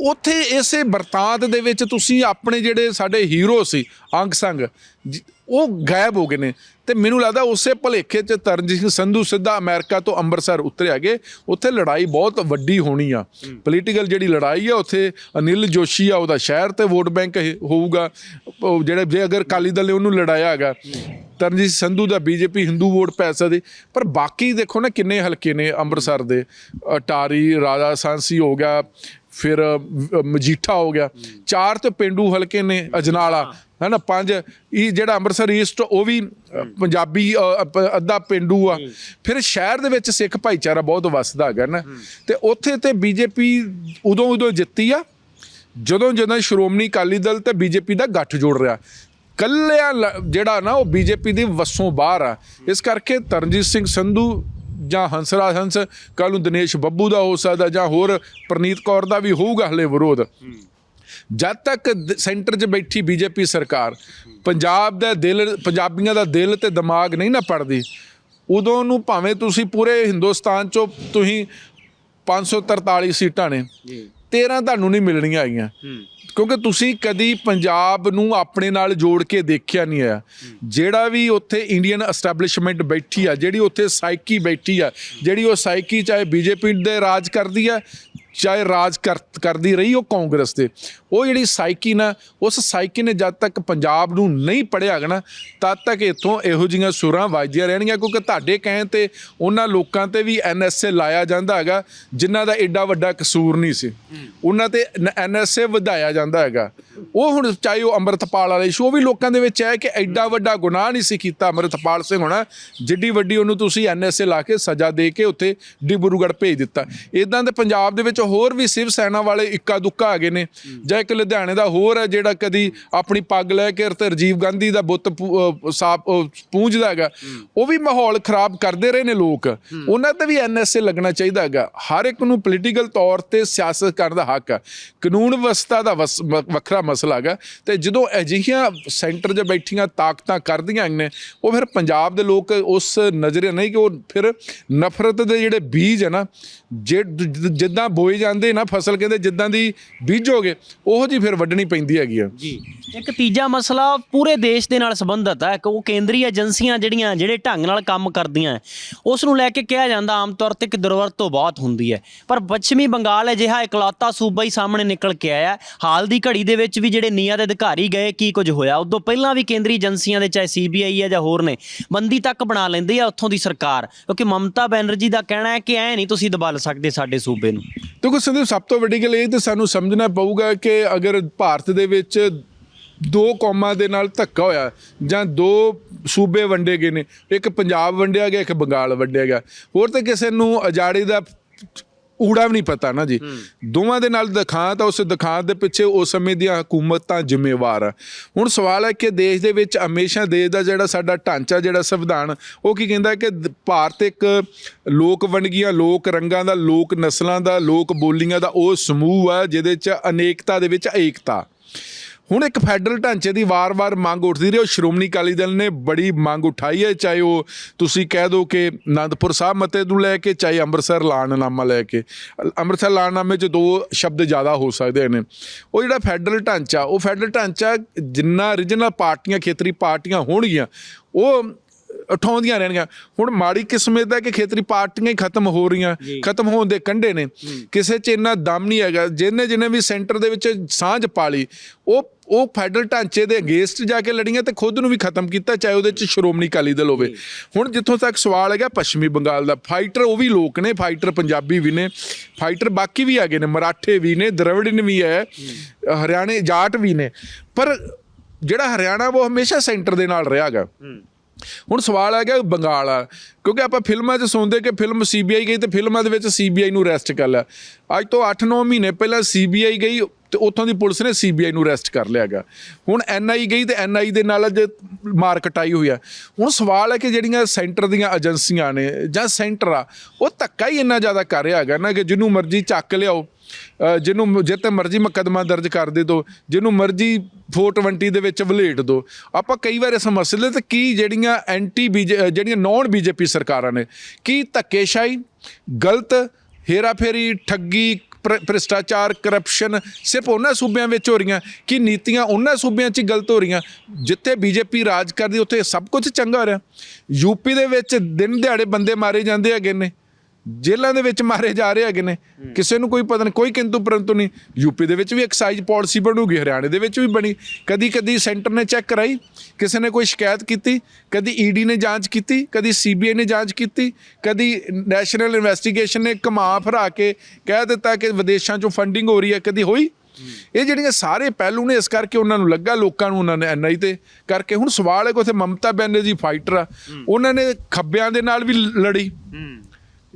ਉੱਥੇ ਇਸੇ ਬਰਤਾਂਤ ਦੇ ਵਿੱਚ ਤੁਸੀਂ ਆਪਣੇ ਜਿਹੜੇ ਸਾਡੇ ਹੀਰੋ ਸੀ ਅੰਗ ਸੰਗ ਉਹ ਗਾਇਬ ਹੋ ਗਏ ਨੇ। ਤੇ ਮੈਨੂੰ ਲੱਗਦਾ ਉਸੇ ਭਲੇਖੇ 'ਚ ਤਰਨਜੀਤ ਸਿੰਘ ਸੰਧੂ ਸਿੱਧਾ ਅਮਰੀਕਾ ਤੋਂ ਅੰਮ੍ਰਿਤਸਰ ਉਤਰਿਆ ਗਏ ਉੱਥੇ ਲੜਾਈ ਬਹੁਤ ਵੱਡੀ ਹੋਣੀ ਆ। ਪੋਲੀਟੀਕਲ ਜਿਹੜੀ ਲੜਾਈ ਆ ਉੱਥੇ ਅਨਿਲ ਜੋਸ਼ੀ ਆ ਉਹਦਾ ਸ਼ਹਿਰ ਤੇ ਵੋਟ ਬੈਂਕ ਹੋਊਗਾ। ਜਿਹੜੇ ਜੇ ਅਗਰ ਅਕਾਲੀ ਦਲ ਨੇ ਉਹਨੂੰ ਲੜਾਇਆ ਹੈਗਾ। ਤਰਨਜੀਤ ਸੰਧੂ ਦਾ ਬੀਜੇਪੀ ਹਿੰਦੂ ਵੋਟ ਪੈ ਸਕਦੀ ਪਰ ਬਾਕੀ ਦੇਖੋ ਨਾ ਕਿੰਨੇ ਹਲਕੇ ਨੇ ਅੰਮ੍ਰਿਤਸਰ ਦੇ। ਅਟਾਰੀ ਰਾਜਾ ਸਾਂਸੀ ਹੋ ਗਿਆ। ਫਿਰ ਮਜੀਠਾ ਹੋ ਗਿਆ। ਚਾਰ ਤੇ ਪਿੰਡੂ ਹਲਕੇ ਨੇ ਅਜਨਾਲਾ ਹਨਾ ਪੰਜ। ਇਹ ਜਿਹੜਾ ਅੰਮ੍ਰਿਤਸਰ ਈਸਟ ਉਹ ਵੀ ਪੰਜਾਬੀ ਅੱਧਾ ਪਿੰਡੂ ਆ। ਫਿਰ ਸ਼ਹਿਰ ਦੇ ਵਿੱਚ ਸਿੱਖ ਭਾਈਚਾਰਾ ਬਹੁਤ ਵੱਸਦਾ ਹੈਗਾ ਨਾ ਤੇ ਉੱਥੇ ਤੇ ਬੀਜੇਪੀ ਉਦੋਂ ਉਦੋਂ ਜਿੱਤੀ ਆ। ਜਦੋਂ ਜਦੋਂ ਸ਼੍ਰੋਮਣੀ ਅਕਾਲੀ ਦਲ ਤੇ ਬੀਜੇਪੀ ਦਾ ਗੱਠ ਜੋੜ ਰਿਹਾ। ਕੱਲਿਆਂ ਜਿਹੜਾ ਨਾ ਉਹ ਬੀਜੇਪੀ ਦੀ ਵਸੋਂ ਬਾਹਰ ਆ। ਇਸ ਕਰਕੇ ਤਰਨਜੀਤ ਸਿੰਘ ਸੰਧੂ ਜਾਂ ਹੰਸਰਾਜ ਹੰਸ ਕੱਲ ਨੂੰ ਦਿਨੇਸ਼ ਬੱਬੂ ਦਾ ਹੋ ਸਕਦਾ ਜਾਂ ਹੋਰ ਪ੍ਰਨੀਤ ਕੌਰ ਦਾ ਵੀ ਹੋਊਗਾ ਹਲੇ ਵਿਰੋਧ। ਜਦ ਤੱਕ ਸੈਂਟਰ 'ਚ ਬੈਠੀ ਬੀਜੇਪੀ ਸਰਕਾਰ ਪੰਜਾਬ ਦਾ ਦਿਲ ਪੰਜਾਬੀਆਂ ਦਾ ਦਿਲ ਤੇ ਦਿਮਾਗ ਨਹੀਂ ਨਾ ਪੜਦੀ ਉਦੋਂ ਨੂੰ ਭਾਵੇਂ ਤੁਸੀਂ ਪੂਰੇ ਹਿੰਦੁਸਤਾਨ 'ਚੋਂ ਤੁਸੀਂ 543 ਸੀਟਾਂ ਨੇ ਜੀ। 13 ਤੁਹਾਨੂੰ ਨਹੀਂ ਮਿਲਣੀਆਂ ਆਈਆਂ। ਕਿਉਂਕਿ ਤੁਸੀਂ ਕਦੀ ਪੰਜਾਬ ਨੂੰ ਆਪਣੇ ਨਾਲ ਜੋੜ ਕੇ ਦੇਖਿਆ ਨਹੀਂ ਆ। ਜਿਹੜਾ ਵੀ ਉੱਥੇ ਇੰਡੀਅਨ ਐਸਟੈਬਲਿਸ਼ਮੈਂਟ ਬੈਠੀ ਆ, ਜਿਹੜੀ ਉੱਥੇ ਸਾਈਕੀ ਬੈਠੀ ਆ, ਜਿਹੜੀ ਉਹ ਸਾਈਕੀ ਚਾਹੇ ਬੀਜੇਪੀ ਦੇ ਰਾਜ ਕਰਦੀ ਆ ਚਾਹੇ ਰਾਜ ਕਰ- ਕਰਦੀ ਰਹੀ ਉਹ ਕਾਂਗਰਸ ਦੇ ਉਹ ਜਿਹੜੀ ਸਾਈਕੀ ਨਾ, ਉਸ ਸਾਈਕੀ ਨੇ ਜਦ ਤੱਕ ਪੰਜਾਬ ਨੂੰ ਨਹੀਂ ਪੜਿਆ ਹੈਗਾ ਨਾ, ਤਦ ਤੱਕ ਇੱਥੋਂ ਇਹੋ ਜਿਹੀਆਂ ਸੁਰਾਂ ਵੱਜਦੀਆਂ ਰਹਿਣਗੀਆਂ, ਕਿਉਂਕਿ ਤੁਹਾਡੇ ਕਹਿਣ ਤੇ ਉਹਨਾਂ ਲੋਕਾਂ ਤੇ ਵੀ ਐਨਐਸਏ ਲਾਇਆ ਜਾਂਦਾ ਹੈਗਾ, ਜਿਨ੍ਹਾਂ ਦਾ ਐਡਾ ਵੱਡਾ ਕਸੂਰ ਨਹੀਂ ਸੀ। ਉਹਨਾਂ ਤੇ ਐਨਐਸਏ ਵਧਾਇਆ ਜਾਂਦਾ ਹੈਗਾ। ਉਹ ਹੁਣ ਚਾਹੇ ਉਹ ਅੰਮ੍ਰਿਤਪਾਲ ਵਾਲੇ ਸ਼ੋ ਵੀ ਲੋਕਾਂ ਦੇ ਵਿੱਚ ਹੈ ਕਿ ਐਡਾ ਵੱਡਾ ਗੁਨਾਹ ਨਹੀਂ ਸੀ ਕੀਤਾ ਅੰਮ੍ਰਿਤਪਾਲ ਸਿੰਘ ਹੋਣਾ, ਜਿੱਡੀ ਵੱਡੀ ਉਹਨੂੰ ਤੁਸੀਂ ਐਨਐਸਏ ਲਾ ਕੇ ਸਜ਼ਾ ਦੇ ਕੇ ਉੱਥੇ ਡਿਬਰੂਗੜ੍ਹ ਭੇਜ ਦਿੱਤਾ। ਇਦਾਂ ਦੇ ਪੰਜਾਬ ਦੇ ਵਿੱਚ ਹੋਰ ਵੀ ਸਿਵ ਸੈਨਾ ਵਾਲੇ ਇੱਕਾ ਦੁੱਕਾ ਹੈਗੇ ਨੇ। ਜਾਂ ਇੱਕ ਲੁਧਿਆਣੇ ਦਾ ਹੋਰ ਹੈ ਜਿਹੜਾ ਕਦੀ ਆਪਣੀ ਪੱਗ ਲੈ ਕੇ ਤੇ ਰਾਜੀਵ ਗਾਂਧੀ ਦਾ ਬੁੱਤ ਸਾਪ ਪੂੰਝਦਾ ਹੈਗਾ। ਉਹ ਵੀ ਮਾਹੌਲ ਖਰਾਬ ਕਰਦੇ ਰਹੇ ਨੇ ਲੋਕ। ਉਹਨਾਂ ਤੇ ਵੀ ਐਨਐਸਏ ਲੱਗਣਾ ਚਾਹੀਦਾ ਹੈਗਾ। ਹਰ ਇੱਕ ਨੂੰ ਪੋਲੀਟੀਕਲ ਤੌਰ ਤੇ ਸਿਆਸਤ ਕਰਨ ਦਾ ਹੱਕ ਹੈ ਕਾਨੂੰਨ ਵਿਵਸਥਾ ਦਾ ਵਸ- ਵੱਖਰਾ ਮਸਲਾ ਹੈਗਾ। ਤੇ ਜਦੋਂ ਅਜਿਹੀਆਂ ਸੈਂਟਰ 'ਚ ਬੈਠੀਆਂ ਤਾਕਤਾਂ ਕਰਦੀਆਂ ਨੇ, ਉਹ ਫਿਰ ਪੰਜਾਬ ਦੇ ਲੋਕ ਉਸ ਨਜ਼ਰੇ ਨਹੀਂ ਕਿ ਉਹ ਫਿਰ ਨਫ਼ਰਤ ਦੇ ਜਿਹੜੇ ਬੀਜ ਹੈ ਨਾ, ਜੇ, ਜਿੱਦਾਂ ਬੋਏ ਜਾਂਦੇ ਨਾ ਫਸਲ ਕਹਿੰਦੇ ਜਿੱਦਾਂ ਦੀ ਬੀਜੋਗੇ ਉਹੋ ਜੀ ਫਿਰ ਵੱਢਣੀ ਪੈਂਦੀ ਹੈਗੀ ਆ। ਜੀ। ਇੱਕ ਤੀਜਾ ਮਸਲਾ ਪੂਰੇ ਦੇਸ਼ ਦੇ ਨਾਲ ਸੰਬੰਧਿਤ ਹੈ ਕਿ ਉਹ ਕੇਂਦਰੀ ਏਜੰਸੀਆਂ ਜਿਹੜੀਆਂ ਜਿਹੜੇ ਢੰਗ ਨਾਲ ਕੰਮ ਕਰਦੀਆਂ ਹੈ, ਉਸ ਨੂੰ ਲੈ ਕੇ ਕਿਹਾ ਜਾਂਦਾ ਆਮ ਤੌਰ ਤੇ ਕਿ ਦੁਰਵਰਤੋਂ ਬਹੁਤ ਹੁੰਦੀ ਹੈ। ਪਰ ਪੱਛਮੀ ਬੰਗਾਲ ਅਜਿਹਾ ਇਕਲੌਤਾ ਸੂਬਾ ਹੀ ਸਾਹਮਣੇ ਨਿਕਲ ਕੇ ਆਇਆ। ਹਾਲ ਦੀ ਘੜੀ ਦੇ ਵਿੱਚ ਵੀ ਜਿਹੜੇ ਨੀਆਂ ਦੇ ਅਧਿਕਾਰੀ ਗਏ ਕੀ ਕੁਝ ਹੋਇਆ? ਉਦੋਂ ਪਹਿਲਾਂ ਵੀ ਕੇਂਦਰੀ ਏਜੰਸੀਆਂ ਦੇ ਚਾਹੇ ਸੀਬੀਆਈ ਹੈ ਜਾਂ ਹੋਰ ਨੇ ਬੰਦੀ ਤੱਕ ਬਣਾ ਲੈਂਦੀ ਆ ਉੱਥੋਂ ਦੀ ਸਰਕਾਰ। ਕਿਉਂਕਿ ਮਮਤਾ ਬੈਨਰਜੀ ਦਾ ਕਹਿਣਾ ਹੈ ਕਿ ਐ ਨਹੀਂ ਤੁਸੀਂ ਦਬਾ ਸਕਦੇ ਸਾਡੇ ਸੂਬੇ ਨੂੰ। ਦੇਖੋ ਸੰਦੀਪ, ਸਭ ਤੋਂ ਵੱਡੀ ਗੱਲ ਇਹ ਤੇ ਸਾਨੂੰ ਸਮਝਣਾ ਪਊਗਾ ਕਿ ਅਗਰ ਭਾਰਤ ਦੇ ਵਿੱਚ ਦੋ ਕੌਮਾਂ ਦੇ ਨਾਲ ਧੱਕਾ ਹੋਇਆ, ਜਾਂ ਦੋ ਸੂਬੇ ਵੰਡੇ ਗਏ ਨੇ, ਇੱਕ ਪੰਜਾਬ ਵੰਡਿਆ ਗਿਆ, ਇੱਕ ਬੰਗਾਲ ਵੰਡਿਆ ਗਿਆ, ਹੋਰ ਤਾਂ ਕਿਸੇ ਨੂੰ ਅਜਾੜੇ ਦਾ ਊੜਾ ਵੀ ਨਹੀਂ ਪਤਾ ਨਾ ਜੀ। ਦੋਵਾਂ ਦੇ ਨਾਲ ਦਿਖਾਂ ਤਾਂ ਉਸ ਦਿਖਾਂ ਦੇ ਪਿੱਛੇ ਉਸ ਸਮੇਂ ਦੀਆਂ ਹਕੂਮਤਾਂ ਜ਼ਿੰਮੇਵਾਰ। ਆ ਹੁਣ ਸਵਾਲ ਹੈ ਕਿ ਦੇਸ਼ ਦੇ ਵਿੱਚ ਹਮੇਸ਼ਾ ਦੇਸ਼ ਦਾ ਜਿਹੜਾ ਸਾਡਾ ਢਾਂਚਾ ਜਿਹੜਾ ਸੰਵਿਧਾਨ ਉਹ ਕੀ ਕਹਿੰਦਾ ਕਿ ਭਾਰਤ ਇੱਕ ਲੋਕ ਵੰਨਗੀਆਂ ਲੋਕ ਰੰਗਾਂ ਦਾ ਲੋਕ ਨਸਲਾਂ ਦਾ ਲੋਕ ਬੋਲੀਆਂ ਦਾ ਉਹ ਸਮੂਹ ਆ ਜਿਹਦੇ ਚ ਅਨੇਕਤਾ ਦੇ ਵਿੱਚ ਏਕਤਾ। ਹੁਣ ਇੱਕ ਫੈਡਰਲ ਢਾਂਚੇ ਦੀ ਵਾਰ-ਵਾਰ ਮੰਗ ਉੱਠਦੀ ਰਹੀ, ਉਹ ਸ਼੍ਰੋਮਣੀ ਅਕਾਲੀ ਦਲ ਨੇ ਬੜੀ ਮੰਗ ਉਠਾਈ ਹੈ, ਚਾਹੇ ਉਹ ਤੁਸੀਂ ਕਹਿ ਦਿਓ ਕਿ ਆਨੰਦਪੁਰ ਸਾਹਿਬ ਮਤੇ ਨੂੰ ਲੈ ਕੇ, ਚਾਹੇ ਅੰਮ੍ਰਿਤਸਰ ਲਾਣਨਾਮਾ ਲੈ ਕੇ। ਅੰਮ੍ਰਿਤਸਰ ਲਾਣਨਾਮੇ 'ਚ ਦੋ ਸ਼ਬਦ ਜ਼ਿਆਦਾ ਹੋ ਸਕਦੇ ਨੇ। ਉਹ ਜਿਹੜਾ ਫੈਡਰਲ ਢਾਂਚਾ, ਉਹ ਫੈਡਰਲ ਢਾਂਚਾ ਜਿੰਨਾ ਰੀਜਨਲ ਪਾਰਟੀਆਂ, ਖੇਤਰੀ ਪਾਰਟੀਆਂ ਹੋਣਗੀਆਂ, ਉਹ ਉਠਾਉਂਦੀਆਂ ਰਹਿਣਗੀਆਂ। ਹੁਣ ਮਾੜੀ ਕਿਸਮਤ ਹੈ ਕਿ ਖੇਤਰੀ ਪਾਰਟੀਆਂ ਹੀ ਖਤਮ ਹੋ ਰਹੀਆਂ ਖਤਮ ਹੋਣ ਦੇ ਕੰਢੇ ਨੇ। ਕਿਸੇ 'ਚ ਇੰਨਾ ਦਮ ਨਹੀਂ ਹੈਗਾ। ਜਿਹਨੇ ਜਿਹਨੇ ਵੀ ਸੈਂਟਰ ਦੇ ਵਿੱਚ ਸਾਂਝ ਪਾਲੀ ਉਹ ਉਹ ਫੈਡਰਲ ਢਾਂਚੇ ਦੇ ਅਗੇਂਸਟ ਜਾ ਕੇ ਲੜੀਆਂ ਤੇ ਖੁਦ ਨੂੰ ਵੀ ਖਤਮ ਕੀਤਾ ਚਾਹੇ ਉਹਦੇ 'ਚ ਸ਼੍ਰੋਮਣੀ ਅਕਾਲੀ ਦਲ ਹੋਵੇ। ਹੁਣ ਜਿੱਥੋਂ ਤੱਕ ਸਵਾਲ ਹੈਗਾ ਪੱਛਮੀ ਬੰਗਾਲ ਦਾ ਫਾਈਟਰ ਉਹ ਵੀ ਲੋਕ ਨੇ ਫਾਈਟਰ ਪੰਜਾਬੀ ਵੀ ਨੇ ਫਾਈਟਰ ਬਾਕੀ ਵੀ ਹੈਗੇ ਨੇ ਮਰਾਠੇ ਵੀ ਨੇ ਦਰਵੜਨ ਵੀ ਹੈ ਹਰਿਆਣੇ ਜਾਟ ਵੀ ਨੇ। ਪਰ ਜਿਹੜਾ ਹਰਿਆਣਾ ਉਹ ਹਮੇਸ਼ਾ ਸੈਂਟਰ ਦੇ ਨਾਲ ਰਿਹਾ ਗਾ ਹੁਣ ਸਵਾਲ ਆ ਗਿਆ ਬੰਗਾਲ ਆ ਕਿਉਂਕਿ ਆਪਾਂ ਫਿਲਮਾਂ 'ਚ ਸੁਣਦੇ ਕਿ ਫਿਲਮ ਸੀਬੀਆਈ ਗਈ ਤੇ ਫਿਲਮਾਂ ਦੇ ਵਿੱਚ ਸੀਬੀਆਈ ਨੂੰ ਅਰੈਸਟ ਕਰ ਲਿਆ। ਅੱਜ ਤੋਂ 8-9 ਮਹੀਨੇ ਪਹਿਲਾਂ ਸੀਬੀਆਈ ਗਈ ਤੇ ਉੱਥੋਂ ਦੀ ਪੁਲਿਸ ਨੇ ਸੀਬੀਆਈ ਨੂੰ ਅਰੈਸਟ ਕਰ ਲਿਆਗਾ ਹੁਣ ਐਨਆਈ ਗਈ ਤੇ ਐਨਆਈ ਦੇ ਨਾਲ ਅੱਜ ਮਾਰ ਕਟਾਈ ਹੋਈ ਆ। ਹੁਣ ਸਵਾਲ ਹੈ ਕਿ ਜਿਹੜੀਆਂ ਸੈਂਟਰ ਦੀਆਂ ਏਜੰਸੀਆਂ ਨੇ ਜਾਂ ਸੈਂਟਰ ਆ, ਉਹ ਧੱਕਾ ਹੀ ਇੰਨਾ ਜ਼ਿਆਦਾ ਕਰ ਰਿਹਾ ਹੈਗਾ ਨਾ ਕਿ ਜਿਹਨੂੰ ਮਰਜ਼ੀ ਚੱਕ ਲਿਆਓ। ਜਿਹਨੂੰ ਜਿੱਤੇ ਮਰਜ਼ੀ ਮੁਕੱਦਮਾ ਦਰਜ ਕਰ ਦੇ ਦੋ, ਜਿਹਨੂੰ ਮਰਜ਼ੀ 420 ਦੇ ਵਿੱਚ ਵਲੇਟ ਦੋ। ਆਪਾਂ ਕਈ ਵਾਰ ਇਸ ਮਸਲੇ ਤੇ ਕੀ ਜਿਹੜੀਆਂ ਐਂਟੀ ਜਿਹੜੀਆਂ ਨੌਨ ਬੀਜੇਪੀ ਸਰਕਾਰਾਂ ਨੇ, ਕੀ ਧੱਕੇਸ਼ਾਹੀ, ਗਲਤ, ਹੇਰਾਫੇਰੀ, ਠੱਗੀ ਭ੍ਰ- ਭ੍ਰਿਸ਼ਟਾਚਾਰ, ਕਰਪਸ਼ਨ, ਸਿਰਫ ਉਹਨਾਂ ਸੂਬਿਆਂ ਵਿੱਚ ਹੋ ਰਹੀਆਂ, ਕਿ ਨੀਤੀਆਂ ਉਹਨਾਂ ਸੂਬਿਆਂ 'ਚ ਹੀ ਗਲਤ ਹੋ ਰਹੀਆਂ, ਜਿੱਥੇ ਬੀਜੇਪੀ ਰਾਜ ਕਰਦੀ, ਉੱਥੇ ਸਭ ਕੁਝ ਚੰਗਾ ਹੋ ਰਿਹਾ ਯੂਪੀ ਦੇ ਵਿੱਚ ਦਿਨ ਦਿਹਾੜੇ ਬੰਦੇ ਮਾਰੇ ਜਾਂਦੇ ਹੈਗੇ ਨੇ। ਜੇਲ੍ਹਾਂ ਦੇ ਵਿੱਚ ਮਾਰੇ ਜਾ ਰਹੇ ਹੈਗੇ ਨੇ। ਕਿਸੇ ਨੂੰ ਕੋਈ ਪਤਾ ਨਹੀਂ ਕੋਈ ਕਿੰਤੂ ਪਰੰਤੂ ਨਹੀਂ। ਯੂਪੀ ਦੇ ਵਿੱਚ ਵੀ ਐਕਸਾਈਜ਼ ਪਾਲਿਸੀ ਬਣੂਗੀ ਹਰਿਆਣੇ ਦੇ ਵਿੱਚ ਵੀ ਬਣੀ। ਕਦੀ ਕਦੀ ਸੈਂਟਰ ਨੇ ਚੈੱਕ ਕਰਾਈ ਕਿਸੇ ਨੇ ਕੋਈ ਸ਼ਿਕਾਇਤ ਕੀਤੀ ਕਦੀ ਈਡੀ ਨੇ ਜਾਂਚ ਕੀਤੀ ਕਦੀ ਸੀਬੀਆਈ ਨੇ ਜਾਂਚ ਕੀਤੀ ਕਦੀ ਨੈਸ਼ਨਲ ਇਨਵੈਸਟੀਗੇਸ਼ਨ ਨੇ ਘੁਮਾ ਫਿਰਾ ਕੇ ਕਹਿ ਦਿੱਤਾ ਕਿ ਵਿਦੇਸ਼ਾਂ ਚੋਂ ਫੰਡਿੰਗ ਹੋ ਰਹੀ ਹੈ ਕਦੀ ਹੋਈ। ਇਹ ਜਿਹੜੀਆਂ ਸਾਰੇ ਪਹਿਲੂ ਨੇ ਇਸ ਕਰਕੇ ਉਹਨਾਂ ਨੂੰ ਲੱਗਾ ਲੋਕਾਂ ਨੂੰ ਉਹਨਾਂ ਨੇ ਐਨਆਈ ਤੇ ਕਰਕੇ। ਹੁਣ ਸਵਾਲ ਹੈ ਕਿ ਉੱਥੇ ਮਮਤਾ ਬੈਨਰਜੀ ਫਾਈਟਰ ਆ। ਉਹਨਾਂ ਨੇ ਖੱਬਿਆਂ ਦੇ ਨਾਲ ਵੀ ਲੜੀ।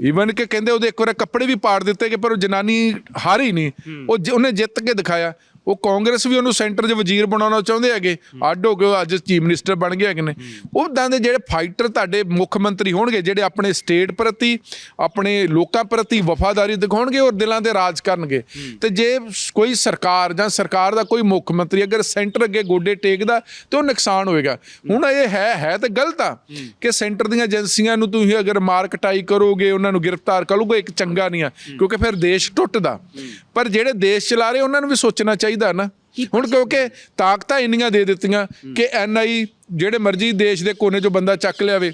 ਈਵਨ ਕਿ ਕਹਿੰਦੇ ਉਹਦੇ ਇੱਕ ਵਾਰ ਕੱਪੜੇ ਵੀ ਪਾੜ ਦਿੱਤੇ ਕਿ ਪਰ ਉਹ ਜਨਾਨੀ ਹਾਰੀ ਨਹੀਂ। ਉਹ ਜ- ਉਹਨੇ ਜਿੱਤ ਕੇ ਦਿਖਾਇਆ। ਉਹ ਕਾਂਗਰਸ ਵੀ ਉਹਨੂੰ ਸੈਂਟਰ 'ਚ ਵਜ਼ੀਰ ਬਣਾਉਣਾ ਚਾਹੁੰਦੇ ਹੈਗੇ। ਅੱਡ ਹੋ ਕੇ ਉਹ ਅੱਜ ਚੀਫ ਮਿਨਿਸਟਰ ਬਣ ਗਏ ਹੈਗੇ ਨੇ। ਉਦਾਂ ਦੇ ਜਿਹੜੇ ਫਾਈਟਰ ਤੁਹਾਡੇ ਮੁੱਖ ਮੰਤਰੀ ਹੋਣਗੇ, ਜਿਹੜੇ ਆਪਣੇ ਸਟੇਟ ਪ੍ਰਤੀ, ਆਪਣੇ ਲੋਕਾਂ ਪ੍ਰਤੀ ਵਫਾਦਾਰੀ ਦਿਖਾਉਣਗੇ ਔਰ ਦਿਲਾਂ ਦੇ ਰਾਜ ਕਰਨਗੇ। ਤੇ ਜੇ ਕੋਈ ਸਰਕਾਰ ਜਾਂ ਸਰਕਾਰ ਦਾ ਕੋਈ ਮੁੱਖ ਮੰਤਰੀ ਅਗਰ ਸੈਂਟਰ ਅੱਗੇ ਗੋਡੇ ਟੇਕਦਾ, ਤੇ ਉਹ ਨੁਕਸਾਨ ਹੋਏਗਾ। ਹੁਣ ਇਹ ਹੈ ਹੈ ਤੇ ਗਲਤ ਆ ਕਿ ਸੈਂਟਰ ਦੀਆਂ ਏਜੰਸੀਆਂ ਨੂੰ ਤੁਸੀਂ ਅਗਰ ਮਾਰਕਟਾਈ ਕਰੋਗੇ, ਉਹਨਾਂ ਨੂੰ ਗ੍ਰਿਫਤਾਰ ਕਰੋਗੇ, ਇੱਕ ਚੰਗਾ ਨਹੀਂ ਆ, ਕਿਉਂਕਿ ਫਿਰ ਦੇਸ਼ ਟੁੱਟਦਾ। ਪਰ ਜਿਹੜੇ ਦੇਸ਼ ਚਲਾ ਰਹੇ, ਉਹਨਾਂ ਨੂੰ ਵੀ ਸੋਚਣਾ ਚਾਹੀਦਾ ਨਾ। ਹੁਣ ਕਿਉਂਕਿ ਤਾਕਤਾਂ ਇੰਨੀਆਂ ਦੇ ਦਿੱਤੀਆਂ ਕਿ ਐਨਆਈ ਜਿਹੜੇ ਮਰਜ਼ੀ ਦੇਸ਼ ਦੇ ਕੋਨੇ 'ਚੋਂ ਬੰਦਾ ਚੱਕ ਲਿਆਵੇ।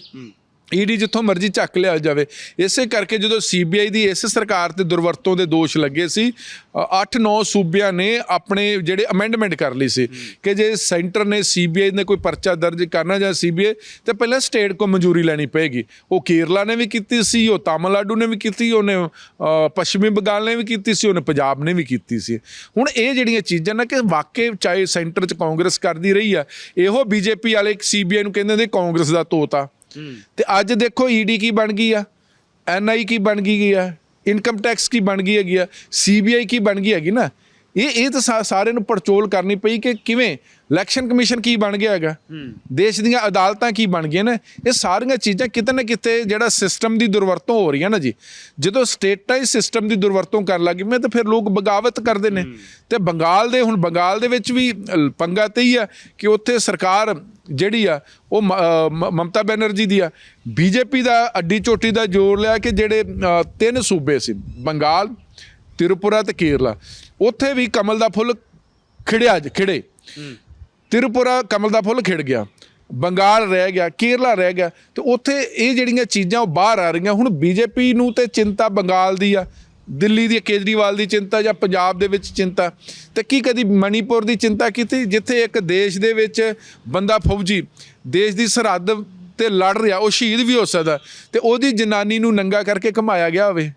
ਈਡੀ ਜਿੱਥੋਂ ਮਰਜ਼ੀ ਚੱਕ ਲਿਆ ਜਾਵੇ। ਇਸੇ ਕਰਕੇ ਜਦੋਂ ਸੀਬੀਆਈ ਦੀ ਇਸ ਸਰਕਾਰ ਤੇ ਦੁਰਵਰਤੋਂ ਦੇ ਦੋਸ਼ ਲੱਗੇ ਸੀ 8-9 ਸੂਬਿਆਂ ਨੇ ਆਪਣੇ ਜਿਹੜੇ ਅਮੈਂਡਮੈਂਟ ਕਰ ਲਈ ਸੀ ਕਿ ਜੇ ਸੈਂਟਰ ਨੇ ਸੀਬੀਆਈ ਨੇ ਕੋਈ ਪਰਚਾ ਦਰਜ ਕਰਨਾ ਜਾਂ ਸੀਬੀਆਈ, ਤੇ ਪਹਿਲਾਂ ਸਟੇਟ ਕੋ ਮਨਜ਼ੂਰੀ ਲੈਣੀ ਪਏਗੀ। ਉਹ ਕੇਰਲਾ ਨੇ ਵੀ ਕੀਤੀ ਸੀ, ਉਹ ਤਾਮਿਲਨਾਡੂ ਨੇ ਵੀ ਕੀਤੀ, ਉਹਨੇ ਪੱਛਮੀ ਬੰਗਾਲ ਨੇ ਵੀ ਕੀਤੀ ਸੀ, ਉਹਨੇ ਪੰਜਾਬ ਨੇ ਵੀ ਕੀਤੀ ਸੀ। ਹੁਣ ਇਹ ਜਿਹੜੀਆਂ ਚੀਜ਼ਾਂ ਨਾ ਕਿ ਵਾਕਈ ਚਾਹੇ ਸੈਂਟਰ 'ਚ ਕਾਂਗਰਸ ਕਰਦੀ ਰਹੀ ਆ, ਇਹੋ ਬੀਜੇਪੀ ਵਾਲੇ ਸੀਬੀਆਈ ਨੂੰ ਕਹਿੰਦੇ ਨੇ ਕਾਂਗਰਸ ਦਾ ਤੋਤਾ। ਤੇ ਅੱਜ ਦੇਖੋ ਈਡੀ ਕੀ ਬਣ ਗਈ ਆ? ਐਨਆਈ ਕੀ ਬਣ ਗਈ ਆ? ਇਨਕਮ ਟੈਕਸ ਕੀ ਬਣ ਗਈ ਹੈਗੀ ਆ? ਸੀਬੀਆਈ ਕੀ ਬਣ ਗਈ ਹੈਗੀ ਨਾ? ਇਹ ਇਹ ਤਾਂ ਸਾ- ਸਾਰਿਆਂ ਨੂੰ ਪੜਚੋਲ ਕਰਨੀ ਪਈ ਕਿ ਕਿਵੇਂ ਇਲੈਕਸ਼ਨ ਕਮਿਸ਼ਨ ਕੀ ਬਣ ਗਿਆ ਹੈਗਾ। ਦੇਸ਼ ਦੀਆਂ ਅਦਾਲਤਾਂ ਕੀ ਬਣ ਗਈਆਂ ਨੇ। ਇਹ ਸਾਰੀਆਂ ਚੀਜ਼ਾਂ ਕਿਤੇ ਨਾ ਕਿਤੇ ਜਿਹੜਾ ਸਿਸਟਮ ਦੀ ਦੁਰਵਰਤੋਂ ਹੋ ਰਹੀ ਹੈ ਨਾ ਜੀ। ਜਦੋਂ ਸਟੇਟਾਂ ਹੀ ਸਿਸਟਮ ਦੀ ਦੁਰਵਰਤੋਂ ਕਰਨ ਲੱਗੀ ਮੈਂ ਤਾਂ ਫਿਰ ਲੋਕ ਬਗਾਵਤ ਕਰਦੇ ਨੇ। ਤੇ ਬੰਗਾਲ ਦੇ ਹੁਣ ਬੰਗਾਲ ਦੇ ਵਿੱਚ ਵੀ ਪੰਗਾ ਤੇ ਹੀ ਆ ਕਿ ਉੱਥੇ ਸਰਕਾਰ ਜਿਹੜੀ ਆ ਉਹ ਮਮਤਾ ਬੈਨਰਜੀ ਦੀ ਆ ਬੀਜੇਪੀ ਦਾ ਅੱਡੀ ਚੋਟੀ ਦਾ ਜੋਰ ਲਿਆ ਕਿ ਜਿਹੜੇ ਤਿੰਨ ਸੂਬੇ ਸੀ ਬੰਗਾਲ ਤਿਰੂਪੁਰਾ ਤੇ ਕੇਰਲਾ। ਉੱਥੇ ਵੀ ਕਮਲ ਦਾ ਫੁੱਲ ਖਿੜਿਆ ਜ- ਖਿੜੇ। ਤਿਰੂਪੁਰਾ ਕਮਲ ਦਾ ਫੁੱਲ ਖਿੜ ਗਿਆ। ਬੰਗਾਲ ਰਹਿ ਗਿਆ ਕੇਰਲਾ ਰਹਿ ਗਿਆ ਤੇ ਉੱਥੇ ਇਹ ਜਿਹੜੀਆਂ ਚੀਜ਼ਾਂ ਉਹ ਬਾਹਰ ਆ ਰਹੀਆਂ ਹੁਣ ਬੀਜੇਪੀ ਨੂੰ ਤੇ ਚਿੰਤਾ ਬੰਗਾਲ ਦੀ ਆ ਦਿੱਲੀ ਦੀ ਕੇਜਰੀਵਾਲ ਦੀ ਚਿੰਤਾ ਜਾਂ ਪੰਜਾਬ ਦੇ ਵਿੱਚ ਚਿੰਤਾ। ਤੇ ਕੀ ਕਦੀ ਮਣੀਪੁਰ ਦੀ ਚਿੰਤਾ ਕੀਤੀ ਜਿੱਥੇ ਇੱਕ ਦੇਸ਼ ਦੇ ਵਿੱਚ ਬੰਦਾ ਫੌਜੀ ਦੇਸ਼ ਦੀ ਸਰਹੱਦ ਤੇ ਲੜ ਰਿਹਾ ਉਹ ਸ਼ਹੀਦ ਵੀ ਹੋ ਸਕਦਾ ਤੇ ਉਹਦੀ ਜਨਾਨੀ ਨੂੰ ਨੰਗਾ ਕਰਕੇ ਘਮਾਇਆ ਗਿਆ ਹੋਵੇ।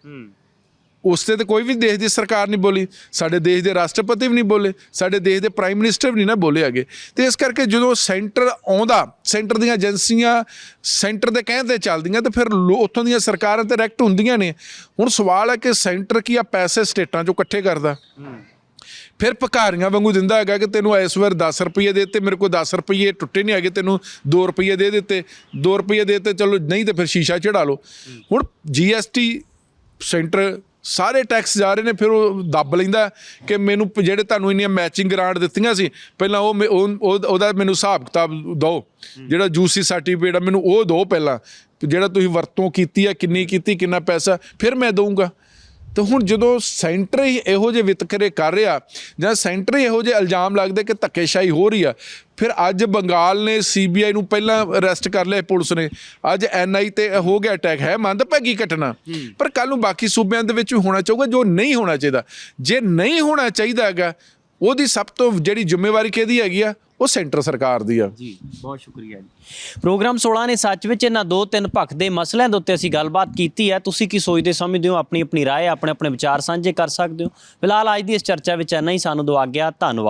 ਉਸ ਤੇ ਤਾਂ ਕੋਈ ਵੀ ਦੇਸ਼ ਦੀ ਸਰਕਾਰ ਨਹੀਂ ਬੋਲੀ, ਸਾਡੇ ਦੇਸ਼ ਦੇ ਰਾਸ਼ਟਰਪਤੀ ਵੀ ਨਹੀਂ ਬੋਲੇ, ਸਾਡੇ ਦੇਸ਼ ਦੇ ਪ੍ਰਾਈਮ ਮਿਨਿਸਟਰ ਵੀ ਨਹੀਂ ਨਾ ਬੋਲੇ ਹੈਗੇ। ਤੇ ਇਸ ਕਰਕੇ ਜਦੋਂ ਸੈਂਟਰ ਆਉਂਦਾ ਸੈਂਟਰ ਦੀਆਂ ਏਜੰਸੀਆਂ ਸੈਂਟਰ ਦੇ ਕਹਿਣ ਤੇ ਚੱਲਦੀਆਂ, ਤੇ ਫਿਰ ਲੋ- ਉੱਥੋਂ ਦੀਆਂ ਸਰਕਾਰਾਂ ਤੇ ਰੈਕਟ ਹੁੰਦੀਆਂ ਨੇ। ਹੁਣ ਸਵਾਲ ਹੈ ਕਿ ਸੈਂਟਰ ਕੀ ਆ ਪੈਸੇ ਸਟੇਟਾਂ ਚੋਂ ਇਕੱਠੇ ਕਰਦਾ? ਫਿਰ ਭਿਕਾਰੀਆਂ ਵਾਂਗੂ ਦਿੰਦਾ ਹੈਗਾ ਕਿ ਤੈਨੂੰ ਇਸ ਵਾਰ 10 ਰੁਪਏ ਦੇ ਦਿੱਤੇ, ਮੇਰੇ ਕੋਲ 10 ਰੁਪਏ ਟੁੱਟੇ ਨਹੀਂ ਹੈਗੇ, ਤੈਨੂੰ 2 ਰੁਪਏ ਦੇ ਦਿੱਤੇ। 2 ਰੁਪਏ ਦੇ ਦਿੱਤੇ, ਚਲੋ ਨਹੀਂ ਤੇ ਫਿਰ ਸ਼ੀਸ਼ਾ ਚੜਾ ਲਓ। ਹੁਣ ਜੀਐਸਟੀ ਸੈਂਟਰ ਸਾਰੇ ਟੈਕਸ ਜਾ ਰਹੇ ਨੇ, ਫਿਰ ਉਹ ਦੱਬ ਲੈਂਦਾ ਕਿ ਮੈਨੂੰ ਪ- ਜਿਹੜੇ ਤੁਹਾਨੂੰ ਇੰਨੀਆਂ ਮੈਚਿੰਗ ਗ੍ਰਾਂਟ ਦਿੱਤੀਆਂ ਸੀ, ਪਹਿਲਾਂ ਉਹ ਮੇ- ਉਹਦਾ ਮੈਨੂੰ ਹਿਸਾਬ ਕਿਤਾਬ ਦਿਓ। ਜਿਹੜਾ ਜੂਸੀ ਸਰਟੀਫਿਕੇਟ ਆ, ਮੈਨੂੰ ਉਹ ਦਿਓ ਪਹਿਲਾਂ। ਜਿਹੜਾ ਤੁਸੀਂ ਵਰਤੋਂ ਕੀਤੀ ਆ ਕਿੰਨੀ ਕੀਤੀ, ਕਿੰਨਾ ਪੈਸਾ, ਫਿਰ ਮੈਂ ਦਊਂਗਾ। ਤੇ ਹੁਣ ਜਦੋਂ ਸੈਂਟਰ ਹੀ ਇਹੋ ਜਿਹੇ ਵਿਤਕਰੇ ਕਰ ਰਿਹਾ ਜਾਂ ਸੈਂਟਰ ਹੀ ਇਹੋ ਜਿਹੇ ਇਲਜ਼ਾਮ ਲੱਗਦੇ ਕਿ ਧੱਕੇਸ਼ਾਹੀ ਹੋ ਰਹੀ ਆ ਫਿਰ ਅੱਜ ਬੰਗਾਲ ਨੇ ਸੀਬੀਆਈ ਨੂੰ ਪਹਿਲਾਂ ਅਰੈਸਟ ਕਰ ਲਿਆ ਪੁਲਿਸ ਨੇ। ਅੱਜ ਐਨਆਈ ਤੇ ਹੋ ਗਿਆ ਅਟੈਕ ਹੈ ਮੰਦਭਾਗੀ ਘਟਨਾ। ਪਰ ਕੱਲ ਨੂੰ ਬਾਕੀ ਸੂਬਿਆਂ ਦੇ ਵਿੱਚ ਵੀ ਹੋਣਾ ਚਾਹੀਦਾ ਜੋ ਨਹੀਂ ਹੋਣਾ ਚਾਹੀਦਾ। ਜੇ ਨਹੀਂ ਹੋਣਾ ਚਾਹੀਦਾ ਹੈਗਾ ਉਹਦੀ ਸਭ ਤੋਂ ਜਿਹੜੀ ਜ਼ਿੰਮੇਵਾਰੀ ਕਿਹਦੀ ਹੈਗੀ ਆ? ਉਹ ਸੈਂਟਰ ਸਰਕਾਰ ਦੀ ਆ ਜੀ ਬਹੁਤ ਸ਼ੁਕਰੀਆ ਜੀ ਪ੍ਰੋਗਰਾਮ 16 ਨੇ ਸੱਚ ਵਿੱਚ ਇਹਨਾਂ ਦੋ ਤਿੰਨ ਭਖਦੇ ਮਸਲਿਆਂ ਦੇ ਉੱਤੇ ਅਸੀਂ ਗੱਲਬਾਤ ਕੀਤੀ ਹੈ ਤੁਸੀਂ ਕੀ ਸੋਚਦੇ ਸਮਝਦੇ ਹੋ ਆਪਣੀ ਆਪਣੀ رائے ਆਪਣੇ ਆਪਣੇ ਵਿਚਾਰ ਸਾਂਝੇ ਕਰ ਸਕਦੇ ਹੋ ਫਿਲਹਾਲ ਅੱਜ ਦੀ ਇਸ ਚਰਚਾ ਵਿੱਚ ਇੰਨਾ ਹੀ ਸਾਨੂੰ ਦੋ ਆਗਿਆ ਧੰਨਵਾਦ